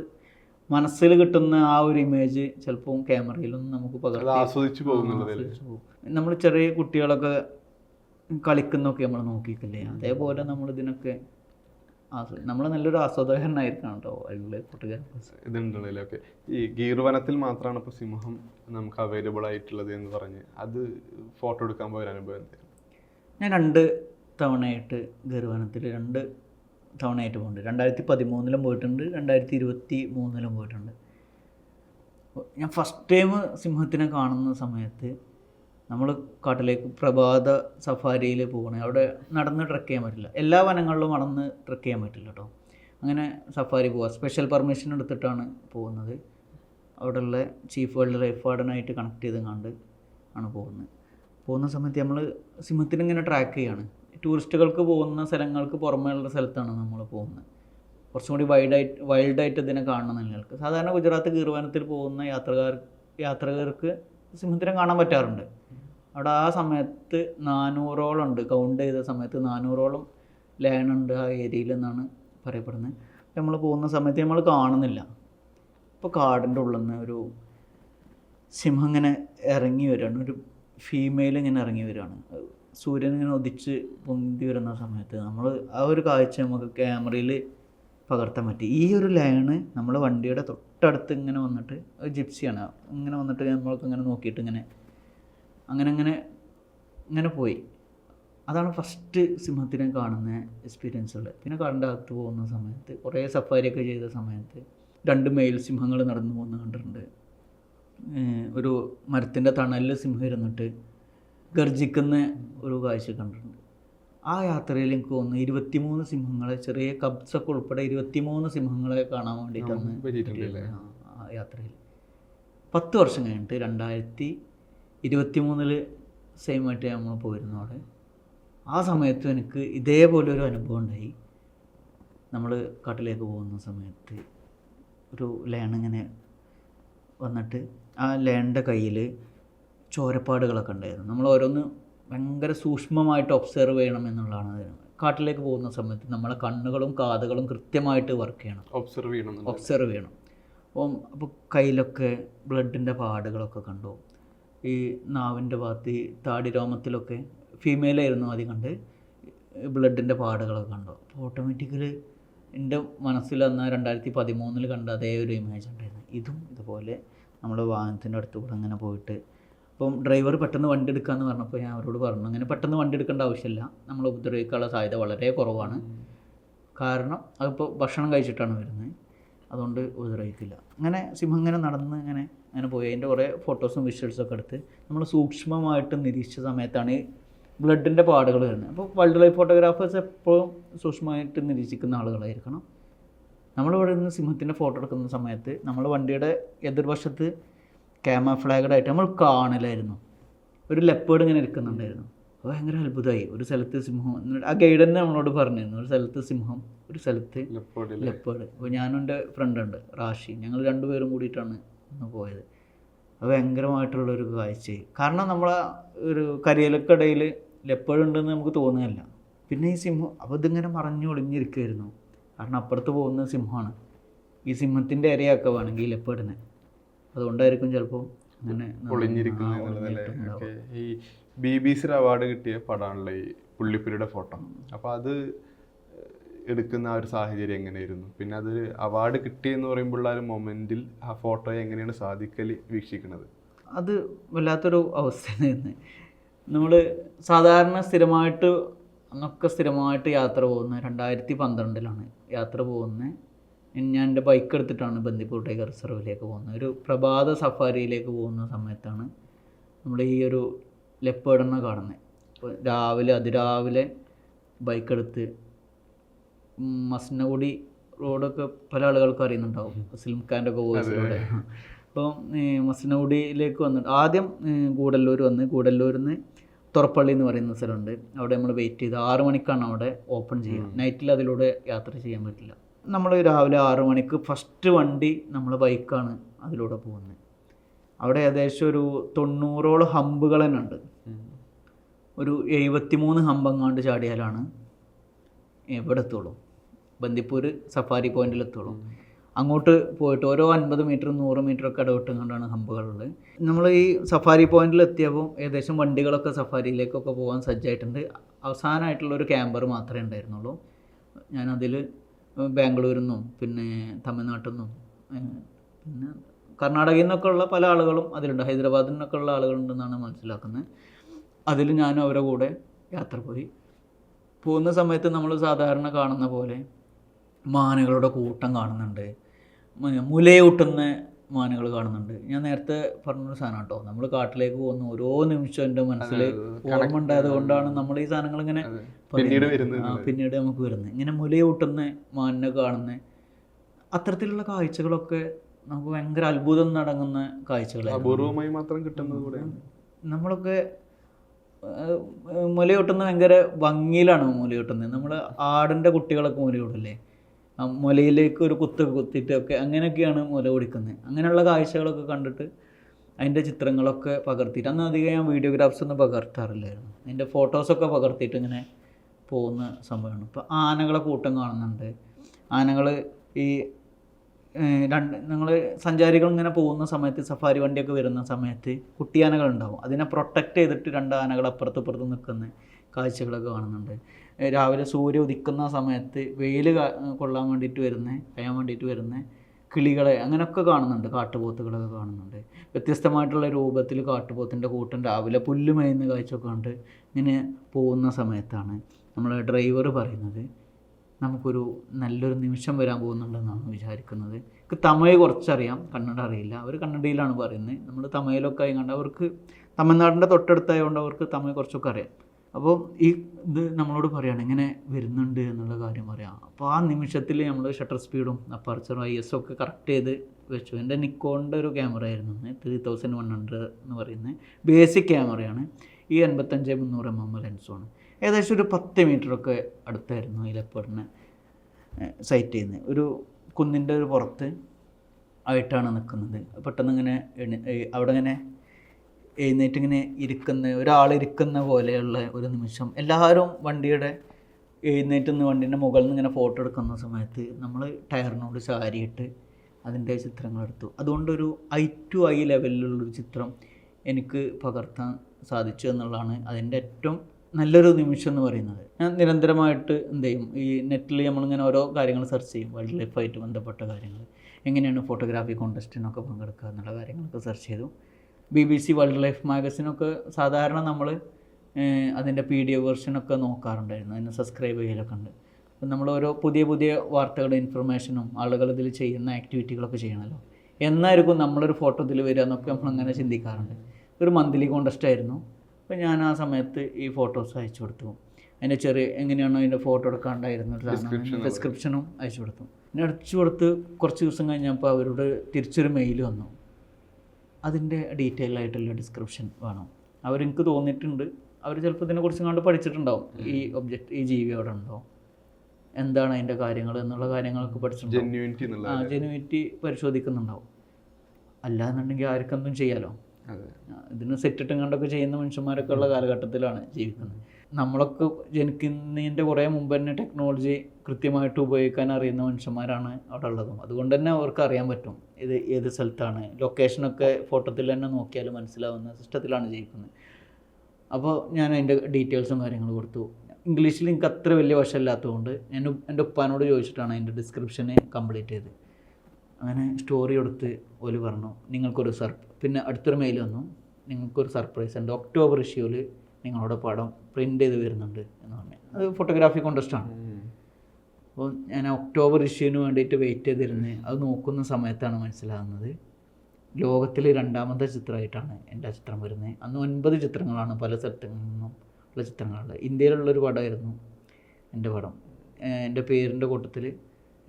മനസ്സിൽ കിട്ടുന്ന ആ ഒരു ഇമേജ് ചിലപ്പോൾ ക്യാമറയിലൊന്നും നമുക്ക് പകർത്തി പോകുന്നുള്ളതല്ലേ നമ്മൾ ചെറിയ കുട്ടികളൊക്കെ കളിക്കുന്നൊക്കെ നമ്മൾ നോക്കിയിട്ടില്ലേ അതേപോലെ നമ്മൾ ഇതിനൊക്കെ നമ്മൾ നല്ലൊരു ആസ്വാദകനായിരിക്കണം കേട്ടോ ഫോട്ടോഗ്രാഫേഴ്സ് ഇതുണ്ടല്ലോ ഓക്കെ ഈ ഗീർവനത്തിൽ മാത്രമാണ് ഇപ്പോൾ സിംഹം നമുക്ക് അവൈലബിൾ ആയിട്ടുള്ളത് എന്ന് പറഞ്ഞ്. അത് ഫോട്ടോ എടുക്കാൻ പോയ അനുഭവം ഞാൻ രണ്ട് തവണയായിട്ട് ഗീർവനത്തിൽ രണ്ട് തവണയായിട്ട് പോയിട്ടുണ്ട്. രണ്ടായിരത്തി പതിമൂന്നിലും പോയിട്ടുണ്ട് രണ്ടായിരത്തി ഇരുപത്തി മൂന്നിലും പോയിട്ടുണ്ട്. ഞാൻ ഫസ്റ്റ് ടൈം സിംഹത്തിനെ കാണുന്ന സമയത്ത് നമ്മൾ കാട്ടിലേക്ക് പ്രഭാത സഫാരിയിൽ പോകണേ അവിടെ നടന്ന് ട്രക്ക് ചെയ്യാൻ പറ്റില്ല. എല്ലാ വനങ്ങളിലും നടന്ന് ട്രക്ക് ചെയ്യാൻ പറ്റില്ല കേട്ടോ അങ്ങനെ സഫാരി പോവുക സ്പെഷ്യൽ പെർമിഷൻ എടുത്തിട്ടാണ് പോകുന്നത്. അവിടെയുള്ള ചീഫ് വൈൽഡ് ലൈഫ് വാർഡനായിട്ട് കണക്ട് ചെയ്ത് കണ്ട് ആണ് പോകുന്നത്. പോകുന്ന സമയത്ത് നമ്മൾ സിംഹത്തിന് ഇങ്ങനെ ട്രാക്ക് ചെയ്യാണ്. ടൂറിസ്റ്റുകൾക്ക് പോകുന്ന സ്ഥലങ്ങൾക്ക് പുറമേയുള്ള സ്ഥലത്താണ് നമ്മൾ പോകുന്നത്. കുറച്ചും കൂടി വൈഡായിട്ട് വൈൽഡായിട്ട് ഇതിനെ കാണുന്ന നിങ്ങൾക്ക് സാധാരണ ഗുജറാത്ത് ഗീർവാനത്തിൽ പോകുന്ന യാത്രക്കാർ യാത്രകർക്ക് സിംഹത്തിനെ കാണാൻ പറ്റാറുണ്ട്. അവിടെ ആ സമയത്ത് നാനൂറോളം ഉണ്ട് കൗണ്ട് ചെയ്ത സമയത്ത് നാനൂറോളം ലേൺ ഉണ്ട് ആ ഏരിയയിൽ എന്നാണ് പറയപ്പെടുന്നത്. നമ്മൾ പോകുന്ന സമയത്ത് നമ്മൾ കാണുന്നില്ല. ഇപ്പോൾ കാടിന്റെ ഉള്ളിൽ നിന്ന് ഒരു സിംഹം ഇങ്ങനെ ഇറങ്ങി വരികയാണ്. ഒരു ഫീമെയിൽ ഇങ്ങനെ ഇറങ്ങി വരികയാണ്. സൂര്യൻ ഇങ്ങനെ ഉദിച്ച് പൊന്തി വരുന്ന സമയത്ത് നമ്മൾ ആ ഒരു കാഴ്ച നമുക്ക് ക്യാമറയിൽ പകർത്താൻ പറ്റി. ഈ ഒരു ലൈന് നമ്മൾ വണ്ടിയുടെ തൊട്ടടുത്ത് ഇങ്ങനെ വന്നിട്ട് ജിപ്സിയാണ് ഇങ്ങനെ വന്നിട്ട് നമ്മൾക്ക് ഇങ്ങനെ നോക്കിയിട്ട് ഇങ്ങനെ അങ്ങനെ അങ്ങനെ ഇങ്ങനെ പോയി. അതാണ് ഫസ്റ്റ് സിംഹത്തിനെ കാണുന്ന എക്സ്പീരിയൻസുകൾ പിന്നെ കണ്ടകത്ത് അകത്ത് പോകുന്ന സമയത്ത് കുറേ സഫാരിയൊക്കെ ചെയ്ത സമയത്ത് രണ്ട് മെയിൽ സിംഹങ്ങൾ നടന്നു പോകുന്ന കണ്ടിട്ടുണ്ട്. ഒരു മരത്തിന്റെ തണലിൽ സിംഹം ഇരുന്നിട്ട് ഗർജിക്കുന്ന ഒരു കാഴ്ച കണ്ടിട്ടുണ്ട്. ആ യാത്രയിൽ എനിക്ക് തോന്നുന്നു ഇരുപത്തിമൂന്ന് സിംഹങ്ങളെ ചെറിയ കബ്സൊക്കെ ഉൾപ്പെടെ ഇരുപത്തിമൂന്ന് സിംഹങ്ങളെ കാണാൻ വേണ്ടിയിട്ടാണ് യാത്രയിൽ. പത്ത് വർഷം കഴിഞ്ഞിട്ട് രണ്ടായിരത്തി ഇരുപത്തി സെയിമായിട്ട് സെയിം ആയിട്ട് നമ്മൾ പോയിരുന്നു അവിടെ. ആ സമയത്ത് എനിക്ക് ഇതേപോലെ ഒരു അനുഭവം ഉണ്ടായി. നമ്മൾ കാട്ടിലേക്ക് പോകുന്ന സമയത്ത് ഒരു ലേൺ ഇങ്ങനെ വന്നിട്ട് ആ ലേണിന്റെ കയ്യിൽ ചോരപ്പാടുകളൊക്കെ ഉണ്ടായിരുന്നു. നമ്മൾ ഓരോന്ന് ഭയങ്കര സൂക്ഷ്മമായിട്ട് ഒബ്സർവ് ചെയ്യണം എന്നുള്ളതാണ് അതിന്. കാട്ടിലേക്ക് പോകുന്ന സമയത്ത് നമ്മളെ കണ്ണുകളും കാതുകളും കൃത്യമായിട്ട് വർക്ക് ചെയ്യണം. ഒബ്സർവ് ചെയ്യണം ഒബ്സർവ് ചെയ്യണം. അപ്പം അപ്പോൾ കയ്യിലൊക്കെ ബ്ലഡിന്റെ പാടുകളൊക്കെ കണ്ടു. ഈ നാവിന്റെ ഭാഗത്ത് ഈ താടി രോമത്തിലൊക്കെ ഫീമെയിലായിരുന്നു ആദ്യം കണ്ട്. ബ്ലഡിന്റെ പാടുകളൊക്കെ കണ്ടു. അപ്പോൾ ഓട്ടോമാറ്റിക്കലി എന്റെ മനസ്സിൽ അന്ന് രണ്ടായിരത്തി പതിമൂന്നിൽ കണ്ട അതേ ഒരു ഇമേജ് ഉണ്ടായിരുന്നു. ഇതും ഇതുപോലെ നമ്മുടെ വാഹനത്തിന്റെ അടുത്ത് കൂടെ അങ്ങനെ പോയിട്ട്. അപ്പം ഡ്രൈവർ പെട്ടെന്ന് വണ്ടി എടുക്കാമെന്ന് പറഞ്ഞപ്പോൾ ഞാൻ അവരോട് പറഞ്ഞു അങ്ങനെ പെട്ടെന്ന് വണ്ടി എടുക്കേണ്ട ആവശ്യമില്ല. നമ്മൾ ഉപദ്രവിക്കാനുള്ള സാധ്യത വളരെ കുറവാണ്. കാരണം അതിപ്പോൾ ഭക്ഷണം കഴിച്ചിട്ടാണ് വരുന്നത്. അതുകൊണ്ട് ഉപദ്രവിക്കില്ല അങ്ങനെ സിംഹം ഇങ്ങനെ നടന്ന് ഇങ്ങനെ അങ്ങനെ പോയി. അതിന്റെ കുറേ ഫോട്ടോസും വിഷ്വൽസും ഒക്കെ എടുത്ത് നമ്മൾ സൂക്ഷ്മമായിട്ട് നിരീക്ഷിച്ച സമയത്താണ് ഈ ബ്ലഡിന്റെ പാടുകൾ വരുന്നത്. അപ്പോൾ വൈൽഡ് ലൈഫ് ഫോട്ടോഗ്രാഫേഴ്സ് എപ്പോഴും സൂക്ഷ്മമായിട്ട് നിരീക്ഷിക്കുന്ന ആളുകളായിരിക്കണം. നമ്മളിവിടെ നിന്ന് സിംഹത്തിന്റെ ഫോട്ടോ എടുക്കുന്ന സമയത്ത് നമ്മൾ വണ്ടിയുടെ എതിർവശത്ത് ക്യാമറ ഫ്ലാഗഡായിട്ട് നമ്മൾ കാണലായിരുന്നു. ഒരു ലെപ്പേഡ് ഇങ്ങനെ ഇരിക്കുന്നുണ്ടായിരുന്നു. ഭയങ്കര അത്ഭുതമായി ഒരു സ്ഥലത്ത് സിംഹം എന്നിട്ട് ആ ഗൈഡ് തന്നെ നമ്മളോട് പറഞ്ഞിരുന്നു ഒരു സ്ഥലത്ത് സിംഹം ഒരു സ്ഥലത്ത് ലെപ്പേഡ് അപ്പോൾ ഞാനും എന്റെ ഫ്രണ്ടുണ്ട് റാഷി. ഞങ്ങൾ രണ്ടുപേരും കൂടിയിട്ടാണ് അന്ന് പോയത്. അത് ഭയങ്കരമായിട്ടുള്ളൊരു കാഴ്ചയായി. കാരണം നമ്മളെ ഒരു കരിയലക്കടയിൽ ലെപ്പേഡ് ഉണ്ടെന്ന് നമുക്ക് തോന്നുകയല്ല. പിന്നെ ഈ സിംഹം അപ്പോൾ ഇതിങ്ങനെ മറഞ്ഞു ഒളിഞ്ഞിരിക്കുമായിരുന്നു കാരണം അപ്പുറത്ത് പോകുന്ന സിംഹമാണ്. ഈ സിംഹത്തിന്റെ ഇരയാക്കുക വേണമെങ്കിൽ ഈ ലെപ്പേഡിനെ. അതുകൊണ്ടായിരിക്കും ചിലപ്പോൾ അങ്ങനെ ഒളിഞ്ഞിരിക്കുന്നത് ഈ ബി ബി സിയുടെ അവാർഡ് കിട്ടിയ പടമാണല്ലോ ഈ പുള്ളിപ്പുരിയുടെ ഫോട്ടോ അപ്പോൾ അത് എടുക്കുന്ന ആ ഒരു സാഹചര്യം എങ്ങനെയായിരുന്നു? പിന്നെ അത് അവാർഡ് കിട്ടിയെന്ന് പറയുമ്പോൾ ആ ഒരു മൊമെന്റിൽ ആ ഫോട്ടോയെ എങ്ങനെയാണ് സാധിക്കൽ വീക്ഷിക്കുന്നത് അത് വല്ലാത്തൊരു അവസ്ഥയാണ് നമ്മൾ സാധാരണ സ്ഥിരമായിട്ട് അന്നൊക്കെ സ്ഥിരമായിട്ട് യാത്ര പോകുന്ന രണ്ടായിരത്തി പന്ത്രണ്ടിലാണ് യാത്ര പോകുന്നത് ഞാൻ എന്റെ ബൈക്ക് എടുത്തിട്ടാണ് ബന്ദിപ്പൂർ ടൈഗർ റിസർവിലേക്ക് പോകുന്നത്. ഒരു പ്രഭാത സഫാരിയിലേക്ക് പോകുന്ന സമയത്താണ് നമ്മൾ ഈ ഒരു ലെപ്പേഡെണ്ണ കാണുന്നത് അപ്പോൾ രാവിലെ അതിരാവിലെ ബൈക്ക് എടുത്ത് ഉം, മസനഗുഡി റോഡൊക്കെ പല ആളുകൾക്കും അറിയുന്നുണ്ടാവും. മുസ്ലിം ഖാന്റെ ഒക്കെ വോയിസിലൂടെ അപ്പം മസനഗുഡിയിലേക്ക് വന്നിട്ട് ആദ്യം ഗൂഡല്ലൂർ വന്ന് ഗൂഡല്ലൂരിൽ നിന്ന് തുറപ്പള്ളി എന്ന് പറയുന്ന സ്ഥലമുണ്ട്. അവിടെ നമ്മൾ വെയിറ്റ് ചെയ്ത് ആറ് മണിക്കാണ് അവിടെ ഓപ്പൺ ചെയ്യുക. നൈറ്റിൽ അതിലൂടെ യാത്ര ചെയ്യാൻ പറ്റില്ല. നമ്മൾ രാവിലെ ആറ് മണിക്ക് ഫസ്റ്റ് വണ്ടി നമ്മൾ ബൈക്കാണ് അതിലൂടെ പോകുന്നത് അവിടെ ഏകദേശം ഒരു തൊണ്ണൂറോളം ഹമ്പുകൾ തന്നെ ഉണ്ട്. ഒരു എഴുപത്തിമൂന്ന് ഹമ്പങ്ങാണ്ട് ചാടിയാലാണ് എവിടെ എത്തുള്ളൂ? ബന്ദിപ്പൂർ സഫാരി പോയിന്റിൽ എത്തുള്ളൂ. അങ്ങോട്ട് പോയിട്ട് ഓരോ അൻപത് മീറ്റർ നൂറ് മീറ്റർ ഒക്കെ ഇടവിട്ടുകൊണ്ടാണ് ഹമ്പുകളുള്ളത്. നമ്മൾ ഈ സഫാരി പോയിന്റിൽ എത്തിയപ്പോൾ ഏകദേശം വണ്ടികളൊക്കെ സഫാരിയിലേക്കൊക്കെ പോകാൻ സജ്ജമായിട്ടുണ്ട് അവസാനമായിട്ടുള്ള ഒരു ക്യാമ്പർ മാത്രമേ ഉണ്ടായിരുന്നുള്ളൂ. ഞാനതിൽ ബാംഗ്ലൂരിൽ നിന്നും പിന്നെ തമിഴ്നാട്ടിൽ നിന്നും പിന്നെ കർണാടകയിൽ നിന്നൊക്കെ ഉള്ള പല ആളുകളും അതിലുണ്ട്. ഹൈദരാബാദിൽ നിന്നൊക്കെ ഉള്ള ആളുകളുണ്ടെന്നാണ് മനസ്സിലാക്കുന്നത്. അതിൽ ഞാനും അവരുടെ കൂടെ യാത്ര പോയി. പോകുന്ന സമയത്ത് നമ്മൾ സാധാരണ കാണുന്ന പോലെ മാനുകളുടെ കൂട്ടം കാണുന്നുണ്ട്. മുലയൂട്ടുന്ന മാനുകൾ കാണുന്നുണ്ട്. ഞാൻ നേരത്തെ പറഞ്ഞൊരു സാധനം കേട്ടോ. നമ്മൾ കാട്ടിലേക്ക് പോകുന്ന ഓരോ നിമിഷവും എന്റെ മനസ്സിൽ ഓർമ്മ ഉണ്ടായത് കൊണ്ടാണ് നമ്മൾ ഈ സാധനങ്ങൾ ഇങ്ങനെ. പിന്നീട് നമുക്ക് വരുന്നത്. ഇങ്ങനെ മുലയൂട്ടുന്ന മാനിനെ കാണുന്ന അത്തരത്തിലുള്ള കാഴ്ചകളൊക്കെ നമുക്ക് ഭയങ്കര അത്ഭുതം നടങ്ങുന്ന കാഴ്ചകളായിരുന്നു. അപൂർവമായി മാത്രം കിട്ടുന്നത് കൂടെ. നമ്മളൊക്കെ മുലയൂട്ടുന്ന ഭയങ്കര ഭംഗിയിലാണ് മുലയൂട്ടുന്നത്. നമ്മൾ ആടിന്റെ കുട്ടികളൊക്കെ മുലയൂടില്ലേ ആ മുലയിലേക്ക് ഒരു കുത്ത് കുത്തിയിട്ടൊക്കെ അങ്ങനെയൊക്കെയാണ് മുല കുടിക്കുന്നത്. അങ്ങനെയുള്ള കാഴ്ചകളൊക്കെ കണ്ടിട്ട് അതിന്റെ ചിത്രങ്ങളൊക്കെ പകർത്തിയിട്ട് അന്ന് അധികം ഞാൻ വീഡിയോഗ്രാഫ്സ് ഒന്നും പകർത്താറില്ലായിരുന്നു. അതിന്റെ ഫോട്ടോസൊക്കെ പകർത്തിയിട്ട് ഇങ്ങനെ പോകുന്ന സംഭവമാണ്. ഇപ്പോൾ ആനകളെ കൂട്ടം കാണുന്നുണ്ട്. ആനകൾ ഈ രണ്ട് ഞങ്ങൾ സഞ്ചാരികൾ ഇങ്ങനെ പോകുന്ന സമയത്ത് സഫാരി വണ്ടിയൊക്കെ വരുന്ന സമയത്ത് കുട്ടിയാനകൾ ഉണ്ടാവും അതിനെ പ്രൊട്ടക്റ്റ് ചെയ്തിട്ട് രണ്ട് ആനകൾ അപ്പുറത്തും ഇപ്പുറത്തും നിൽക്കുന്ന കാഴ്ചകളൊക്കെ കാണുന്നുണ്ട്. രാവിലെ സൂര്യ ഉദിക്കുന്ന സമയത്ത് വെയിൽ കൊള്ളാൻ വേണ്ടിയിട്ട് വരുന്ന കഴിയാൻ വേണ്ടിയിട്ട് വരുന്ന കിളികളെ അങ്ങനെയൊക്കെ കാണുന്നുണ്ട്. കാട്ടുപോത്തുകളൊക്കെ കാണുന്നുണ്ട്. വ്യത്യസ്തമായിട്ടുള്ള രൂപത്തിൽ കാട്ടുപോത്തിന്റെ കൂട്ടം രാവിലെ പുല്ല് മേയുന്ന കാഴ്ചയൊക്കെ കണ്ട് ഇങ്ങനെ പോകുന്ന സമയത്താണ് നമ്മളെ ഡ്രൈവർ പറയുന്നത്. നമുക്കൊരു നല്ലൊരു നിമിഷം വരാൻ പോകുന്നുണ്ടെന്നാണ് വിചാരിക്കുന്നത്. എനിക്ക് തമിഴ് കുറച്ചറിയാം. കന്നഡ അറിയില്ല. അവർ കന്നഡയിലാണ് പറയുന്നത്. നമ്മൾ തമിഴിലൊക്കെ ആയി കണ്ട് അവർക്ക് തമിഴ്നാടിന്റെ തൊട്ടടുത്തായതുകൊണ്ട് അവർക്ക് തമിഴ് കുറച്ചൊക്കെ അറിയാം. അപ്പോൾ ഈ ഇത് നമ്മളോട് പറയുകയാണ് ഇങ്ങനെ വരുന്നുണ്ട് എന്നുള്ള കാര്യം പറയാം. അപ്പോൾ ആ നിമിഷത്തിൽ നമ്മൾ ഷട്ടർ സ്പീഡും അപ്പർച്ചറും ഐ എസ് ഒക്കെ കറക്റ്റ് ചെയ്ത് വെച്ചു. എന്റെ നിക്കോണിന്റെ ഒരു ക്യാമറ ആയിരുന്നു ത്രീ തൗസൻഡ് വൺ ഹൺഡ്രഡ് എന്ന് പറയുന്നത്. ബേസിക് ക്യാമറയാണ് ഈ എൺപത്തഞ്ച് മുന്നൂറ് എം എം ലെൻസുമാണ് ഏകദേശം ഒരു പത്ത് മീറ്ററൊക്കെ അടുത്തായിരുന്നു ഈ ലെപ്പറിനെ സൈറ്റ് ചെയ്യുന്നത്. ഒരു കുന്നിന്റെ ഒരു പുറത്ത് ആയിട്ടാണ് നിൽക്കുന്നത്. പെട്ടെന്ന് ഇങ്ങനെ അവിടെ ഇങ്ങനെ എഴുന്നേറ്റ് ഇങ്ങനെ ഇരിക്കുന്ന ഒരാൾ ഇരിക്കുന്ന പോലെയുള്ള ഒരു നിമിഷം. എല്ലാവരും വണ്ടിയുടെ എഴുന്നേറ്റ് നിന്ന് വണ്ടീന്റെ മുകളിൽ നിന്ന് ഇങ്ങനെ ഫോട്ടോ എടുക്കുന്ന സമയത്ത് നമ്മൾ ടയറിനോട് ചാരിയിട്ട് അതിന്റെ ചിത്രങ്ങൾ എടുത്തു. അതുകൊണ്ടൊരു ഐ ടു ഐ ലെവലിലുള്ളൊരു ചിത്രം എനിക്ക് പകർത്താൻ സാധിച്ചു എന്നുള്ളതാണ് അതിന്റെ ഏറ്റവും നല്ലൊരു നിമിഷം എന്ന് പറയുന്നത്. ഞാൻ നിരന്തരമായിട്ട് എന്ത് ചെയ്യും? ഈ നെറ്റിൽ നമ്മളിങ്ങനെ ഓരോ കാര്യങ്ങൾ സെർച്ച് ചെയ്യും. വൈൽഡ് ലൈഫായിട്ട് ബന്ധപ്പെട്ട കാര്യങ്ങൾ എങ്ങനെയാണ് ഫോട്ടോഗ്രാഫി കോൺടെസ്റ്റിനൊക്കെ പങ്കെടുക്കുക എന്നുള്ള കാര്യങ്ങളൊക്കെ സെർച്ച് ചെയ്തു. B B C wild life മാഗസിനൊക്കെ സാധാരണ നമ്മൾ അതിന്റെ പി ഡി എഫ് വെർഷനൊക്കെ നോക്കാറുണ്ടായിരുന്നു. അതിന് സബ്സ്ക്രൈബ് ചെയ്യലൊക്കെ ഉണ്ട്. അപ്പം നമ്മൾ ഓരോ പുതിയ പുതിയ വാർത്തകളും ഇൻഫർമേഷനും ആളുകൾ ഇതിൽ ചെയ്യുന്ന ആക്ടിവിറ്റികളൊക്കെ ചെയ്യണമല്ലോ എന്നായിരിക്കും നമ്മളൊരു ഫോട്ടോ ഇതിൽ വരിക എന്നൊക്കെ നമ്മളങ്ങനെ ചിന്തിക്കാറുണ്ട്. ഒരു മന്ത്ലി കോൺടെസ്റ്റ് ആയിരുന്നു അപ്പോൾ ഞാൻ ആ സമയത്ത് ഈ ഫോട്ടോസ് അയച്ചു കൊടുത്തു. അതിന്റെ ചെറിയ എങ്ങനെയാണോ അതിന്റെ ഫോട്ടോ എടുക്കാണ്ടായിരുന്നത് ഡിസ്ക്രിപ്ഷനും അയച്ചു കൊടുത്തു. പിന്നെ അടിച്ചു കൊടുത്ത് കുറച്ച് ദിവസം കഴിഞ്ഞപ്പോൾ അവരോട് തിരിച്ചൊരു മെയിൽ വന്നു. അതിന്റെ ഡീറ്റെയിൽ ആയിട്ടുള്ള ഡിസ്ക്രിപ്ഷൻ വേണം. അവരെനിക്ക് തോന്നിയിട്ടുണ്ട്. അവർ ചിലപ്പോൾ ഇതിനെക്കുറിച്ച് കണ്ട് പഠിച്ചിട്ടുണ്ടാവും. ഈ ഒബ്ജക്റ്റ് ഈ ജീവി അവിടെ ഉണ്ടോ? എന്താണ് അതിന്റെ കാര്യങ്ങൾ എന്നുള്ള കാര്യങ്ങളൊക്കെ പഠിച്ചിട്ടുണ്ടാവും. ആ ജെന്യൂനിറ്റി പരിശോധിക്കുന്നുണ്ടാവും. അല്ലാന്നുണ്ടെങ്കിൽ ആർക്കെന്തും ചെയ്യാലോ? ഇതിന് സെറ്റിട്ടും കണ്ടൊക്കെ ചെയ്യുന്ന മനുഷ്യന്മാരൊക്കെ ഉള്ള കാലഘട്ടത്തിലാണ് ജീവിക്കുന്നത്. നമ്മളൊക്കെ ജനിക്കുന്നതിന്റെ കുറേ മുമ്പ് തന്നെ ടെക്നോളജി കൃത്യമായിട്ട് ഉപയോഗിക്കാൻ അറിയുന്ന മനുഷ്യന്മാരാണ് അവിടെ ഉള്ളതും. അതുകൊണ്ട് തന്നെ അവർക്ക് അറിയാൻ പറ്റും ഇത് ഏത് സ്ഥലത്താണ്. ലൊക്കേഷനൊക്കെ ഫോട്ടോത്തിൽ തന്നെ നോക്കിയാൽ മനസ്സിലാവുന്ന സിസ്റ്റത്തിലാണ് ജീവിക്കുന്നത്. അപ്പോൾ ഞാൻ അതിന്റെ ഡീറ്റെയിൽസും കാര്യങ്ങളും കൊടുത്തു. ഇംഗ്ലീഷിൽ എനിക്ക് അത്ര വലിയ വശമില്ലാത്തതുകൊണ്ട് ഞാൻ എന്റെ ഉപ്പാനോട് ചോദിച്ചിട്ടാണ് അതിന്റെ ഡിസ്ക്രിപ്ഷന് കംപ്ലീറ്റ് ചെയ്ത് അങ്ങനെ സ്റ്റോറി കൊടുത്ത് ഓൽ പറഞ്ഞു നിങ്ങൾക്കൊരു സർ പിന്നെ അടുത്തൊരു മെയിൽ വന്നു. നിങ്ങൾക്കൊരു സർപ്രൈസ് ഉണ്ട്. ഒക്ടോബർ ഇഷ്യൂവിൽ നിങ്ങളുടെ പടം പ്രിന്റ് ചെയ്ത് വരുന്നുണ്ട് എന്ന് പറഞ്ഞു. അത് ഫോട്ടോഗ്രാഫി കോണ്ടസ്റ്റാണ് അപ്പോൾ ഞാൻ ഒക്ടോബർ ഇഷ്യൂവിന് വേണ്ടിയിട്ട് വെയിറ്റ് ചെയ്തിരുന്ന് അത് നോക്കുന്ന സമയത്താണ് മനസ്സിലാകുന്നത്. ലോകത്തിൽ രണ്ടാമത്തെ ചിത്രമായിട്ടാണ് എന്റെ ആ ചിത്രം വരുന്നത്. അന്ന് ഒൻപത് ചിത്രങ്ങളാണ് പല സ്ഥലത്തു നിന്നും ഉള്ള ചിത്രങ്ങളുള്ളത് ഇന്ത്യയിലുള്ളൊരു പടമായിരുന്നു എന്റെ പടം. എന്റെ പേരിന്റെ കൂട്ടത്തിൽ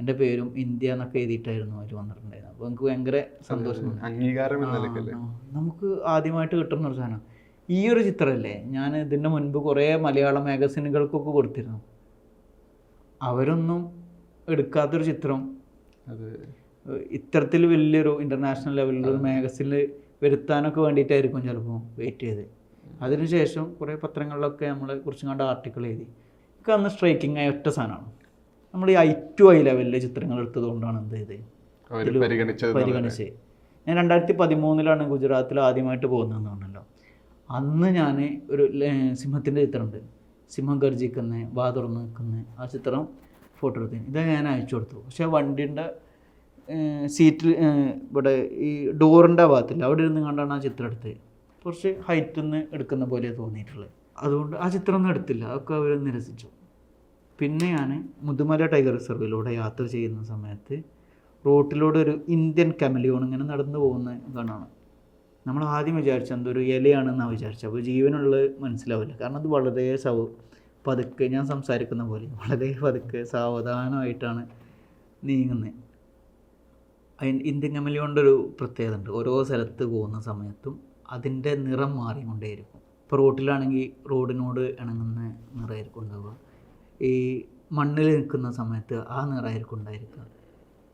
എന്റെ പേരും ഇന്ത്യ എന്നൊക്കെ എഴുതിയിട്ടായിരുന്നു അതിൽ വന്നിട്ടുണ്ടായിരുന്നത്. അപ്പോൾ എനിക്ക് ഭയങ്കര സന്തോഷം. അംഗീകാരം നമുക്ക് ആദ്യമായിട്ട് കിട്ടുന്ന ഒരു സാധനം. ഈ ഒരു ചിത്രമല്ലേ ഞാൻ ഇതിന്റെ മുൻപ് കുറേ മലയാള മാഗസിനുകൾക്കൊക്കെ കൊടുത്തിരുന്നു. അവരൊന്നും എടുക്കാത്തൊരു ചിത്രം. ഇത്തരത്തിൽ വലിയൊരു ഇന്റർനാഷണൽ ലെവലിലൊരു മാഗസിനിൽ വരുത്താനൊക്കെ വേണ്ടിയിട്ടായിരിക്കും ചിലപ്പോൾ വെയിറ്റ് ചെയ്ത് അതിനുശേഷം കുറേ പത്രങ്ങളിലൊക്കെ നമ്മളെ കുറിച്ചും കണ്ട ആർട്ടിക്കിൾ എഴുതി. എനിക്ക് അന്ന് സ്ട്രൈക്കിംഗ് ആയ ഒറ്റ സാധനമാണ്. നമ്മൾ ഈ ഐ ടു ഐ ലെവലിലെ ചിത്രങ്ങൾ എടുത്തത് കൊണ്ടാണ് എന്ത് ചെയ്ത്? പരിഗണിച്ചത് പരിഗണിച്ച്. ഞാൻ രണ്ടായിരത്തി പതിമൂന്നിലാണ് ഗുജറാത്തിൽ ആദ്യമായിട്ട് പോകുന്നതെന്ന് പറഞ്ഞല്ലോ. അന്ന് ഞാൻ ഒരു സിംഹത്തിന്റെ ചിത്രമുണ്ട്. സിംഹം ഗർജിക്കുന്ന വാ തുറന്ന് നിൽക്കുന്ന ആ ചിത്രം ഫോട്ടോ എടുത്തു. ഇത് ഞാൻ അയച്ചു കൊടുത്തു. പക്ഷേ വണ്ടിന്റെ സീറ്റിൽ ഇവിടെ ഈ ഡോറിന്റെ ഭാഗത്തില്ല. അവിടെ ഇരുന്ന് കണ്ടാണ് ആ ചിത്രം എടുത്തത്. കുറച്ച് ഹൈറ്റിൽ നിന്ന് എടുക്കുന്ന പോലെ തോന്നിയിട്ടുള്ളത്. അതുകൊണ്ട് ആ ചിത്രമൊന്നും എടുത്തില്ല. അതൊക്കെ അവർ നിരസിച്ചു. പിന്നെ ഞാൻ മുതുമല ടൈഗർ റിസർവിലൂടെ യാത്ര ചെയ്യുന്ന സമയത്ത് റോട്ടിലൂടെ ഒരു ഇന്ത്യൻ കമലിയോൺ ഇങ്ങനെ നടന്നു പോകുന്ന കാണാണ് നമ്മൾ ആദ്യം വിചാരിച്ച എന്തൊരു ഇലയാണെന്നാണ് വിചാരിച്ചത്. അപ്പോൾ ജീവനുള്ളത് മനസ്സിലാവില്ല. കാരണം അത് വളരെ സൗ പതുക്കെ ഞാൻ സംസാരിക്കുന്ന പോലെ വളരെ പതുക്കെ സാവധാനമായിട്ടാണ് നീങ്ങുന്നത്. അതിന് ഇന്ത്യൻ കമലിയോണിന്റെ ഒരു പ്രത്യേകത ഉണ്ട്. ഓരോ സ്ഥലത്ത് പോകുന്ന സമയത്തും അതിന്റെ നിറം മാറിക്കൊണ്ടേയിരിക്കും. ഇപ്പോൾ റോട്ടിലാണെങ്കിൽ റോഡിനോട് ഇണങ്ങുന്ന നിറമായിരിക്കും ഉണ്ടാവുക. ഈ മണ്ണിൽ നിൽക്കുന്ന സമയത്ത് ആ നിറമായിരിക്കും ഉണ്ടായിരിക്കുക.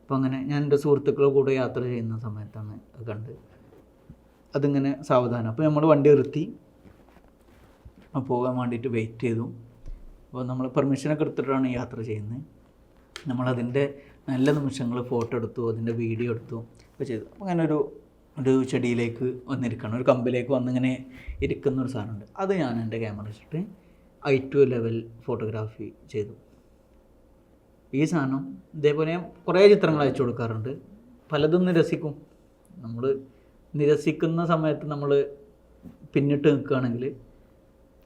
അപ്പോൾ അങ്ങനെ ഞാൻ എന്റെ സുഹൃത്തുക്കളുടെ കൂടെ യാത്ര ചെയ്യുന്ന സമയത്താണ് അത് കണ്ട്. അതിങ്ങനെ സാവധാനം. അപ്പോൾ നമ്മൾ വണ്ടി നിർത്തി. പോകാൻ വേണ്ടിയിട്ട് വെയിറ്റ് ചെയ്തു. അപ്പോൾ നമ്മൾ പെർമിഷനൊക്കെ എടുത്തിട്ടാണ് യാത്ര ചെയ്യുന്നത്. നമ്മളതിന്റെ നല്ല നിമിഷങ്ങൾ ഫോട്ടോ എടുത്തു അതിന്റെ വീഡിയോ എടുത്തു ഒക്കെ ചെയ്തു. അപ്പോൾ അങ്ങനെ ഒരു ഒരു ചെടിയിലേക്ക് വന്നിരിക്കണം ഒരു കമ്പിലേക്ക് വന്നിങ്ങനെ ഇരിക്കുന്ന ഒരു സാധനമുണ്ട്. അത് ഞാൻ എന്റെ ക്യാമറ വെച്ചിട്ട് ഐ ടു ലെവൽ ഫോട്ടോഗ്രാഫി ചെയ്തു. ഈ സാധനം ഇതേപോലെ ഞാൻ കുറേ ചിത്രങ്ങൾ അയച്ചു കൊടുക്കാറുണ്ട്. പലതും നിരസിക്കും. നമ്മൾ നിരസിക്കുന്ന സമയത്ത് നമ്മൾ പിന്നിട്ട് നിൽക്കുകയാണെങ്കിൽ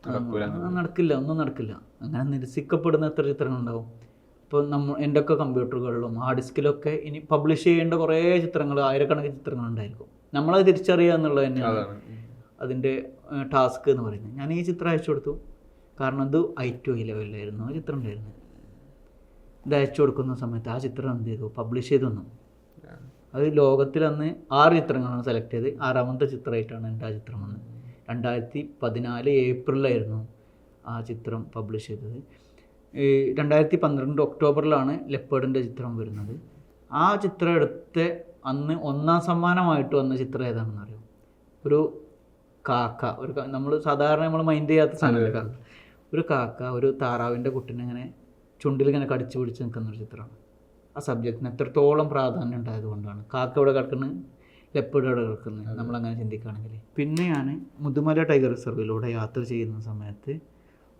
നടക്കൂല. നടക്കില്ല ഒന്നും നടക്കില്ല. അങ്ങനെ നിരസിക്കപ്പെടുന്ന എത്ര ചിത്രങ്ങളുണ്ടാവും. ഇപ്പോൾ നമ്മൾ എന്റെ ഒക്കെ കമ്പ്യൂട്ടറുകളിലും ഹാർഡ് ഡിസ്കിലൊക്കെ ഇനി പബ്ലിഷ് ചെയ്യേണ്ട കുറേ ചിത്രങ്ങൾ ആയിരക്കണക്കിന് ചിത്രങ്ങൾ ഉണ്ടായിരിക്കും നമ്മളത് തിരിച്ചറിയുക എന്നുള്ളത് തന്നെയാണ്. അതിന്റെ ടാസ്ക് എന്ന് പറയുന്നത്. ഞാൻ ഈ ചിത്രം അയച്ചു കൊടുത്തു. കാരണം ഇത് ഐ ടു ഐ ലെവലിലായിരുന്നു ആ ചിത്രം ഉണ്ടായിരുന്നു ഇത് അയച്ചു കൊടുക്കുന്ന സമയത്ത് ആ ചിത്രം എന്ത് ചെയ്തു? പബ്ലിഷ് ചെയ്തു തന്നു അത് ലോകത്തിൽ അന്ന് ആറ് ചിത്രങ്ങളാണ് സെലക്ട് ചെയ്ത് ആറാമത്തെ ചിത്രമായിട്ടാണ് എന്റെ ആ ചിത്രം വന്നത്. രണ്ടായിരത്തി പതിനാല് ഏപ്രിലായിരുന്നു ആ ചിത്രം പബ്ലിഷ് ചെയ്തത്. രണ്ടായിരത്തി പന്ത്രണ്ട് ഒക്ടോബറിലാണ് ലെപ്പേർഡിന്റെ ചിത്രം വരുന്നത്. ആ ചിത്രം എടുത്ത് അന്ന് ഒന്നാം സമ്മാനമായിട്ട് വന്ന ചിത്രം ഏതാണെന്ന് അറിയാം ഒരു കാക്ക ഒരു നമ്മൾ സാധാരണ നമ്മൾ മൈൻഡ് ചെയ്യാത്ത സാധനമല്ല കാക്ക? ഒരു കാക്ക ഒരു താറാവിന്റെ കുട്ടിനെ ഇങ്ങനെ ചുണ്ടിലിങ്ങനെ കടിച്ചു പിടിച്ച് നിൽക്കുന്ന ഒരു ചിത്രമാണ്. ആ സബ്ജക്റ്റിന് എത്രത്തോളം പ്രാധാന്യം ഉണ്ടായതുകൊണ്ടാണ് കാക്ക ഇവിടെ കിടക്കുന്നത് ലെപ്പേഡ് ഇവിടെ കിടക്കുന്നത് നമ്മളങ്ങനെ ചിന്തിക്കുകയാണെങ്കിൽ. പിന്നെ ഞാൻ മുതുമല ടൈഗർ റിസർവിലൂടെ യാത്ര ചെയ്യുന്ന സമയത്ത്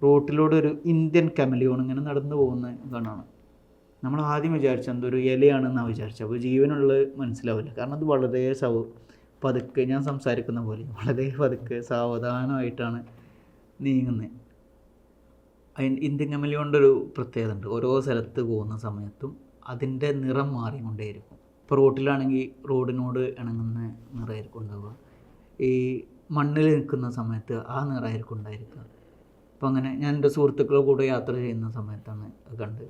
റോട്ടിലൂടെ ഒരു ഇന്ത്യൻ കമലിയോൺ ഇങ്ങനെ നടന്നു പോകുന്ന കാണാണ് നമ്മൾ ആദ്യം വിചാരിച്ച എന്തൊരു ഇലയാണെന്നാണ് വിചാരിച്ചത്. അപ്പോൾ ജീവനുള്ള മനസ്സിലാവില്ല. കാരണം അത് വളരെ സൗ പതുക്കെ ഞാൻ സംസാരിക്കുന്ന പോലെ വളരെ പതുക്കെ സാവധാനമായിട്ടാണ് നീങ്ങുന്നത്. അതിന് ഇന്ത്യൻ കമലിയോണ്ട് ഒരു പ്രത്യേകത ഉണ്ട് ഓരോ സ്ഥലത്ത് പോകുന്ന സമയത്തും അതിന്റെ നിറം മാറിക്കൊണ്ടേയിരിക്കും. ഇപ്പോൾ റോട്ടിലാണെങ്കിൽ റോഡിനോട് ഇണങ്ങുന്ന നിറമായിരിക്കും ഉണ്ടാവുക. ഈ മണ്ണിൽ നിൽക്കുന്ന സമയത്ത് ആ നിറമായിരിക്കും ഉണ്ടായിരിക്കുക. അപ്പോൾ അങ്ങനെ ഞാൻ എന്റെ സുഹൃത്തുക്കളുടെ കൂടെ യാത്ര ചെയ്യുന്ന സമയത്താണ് കണ്ടത്.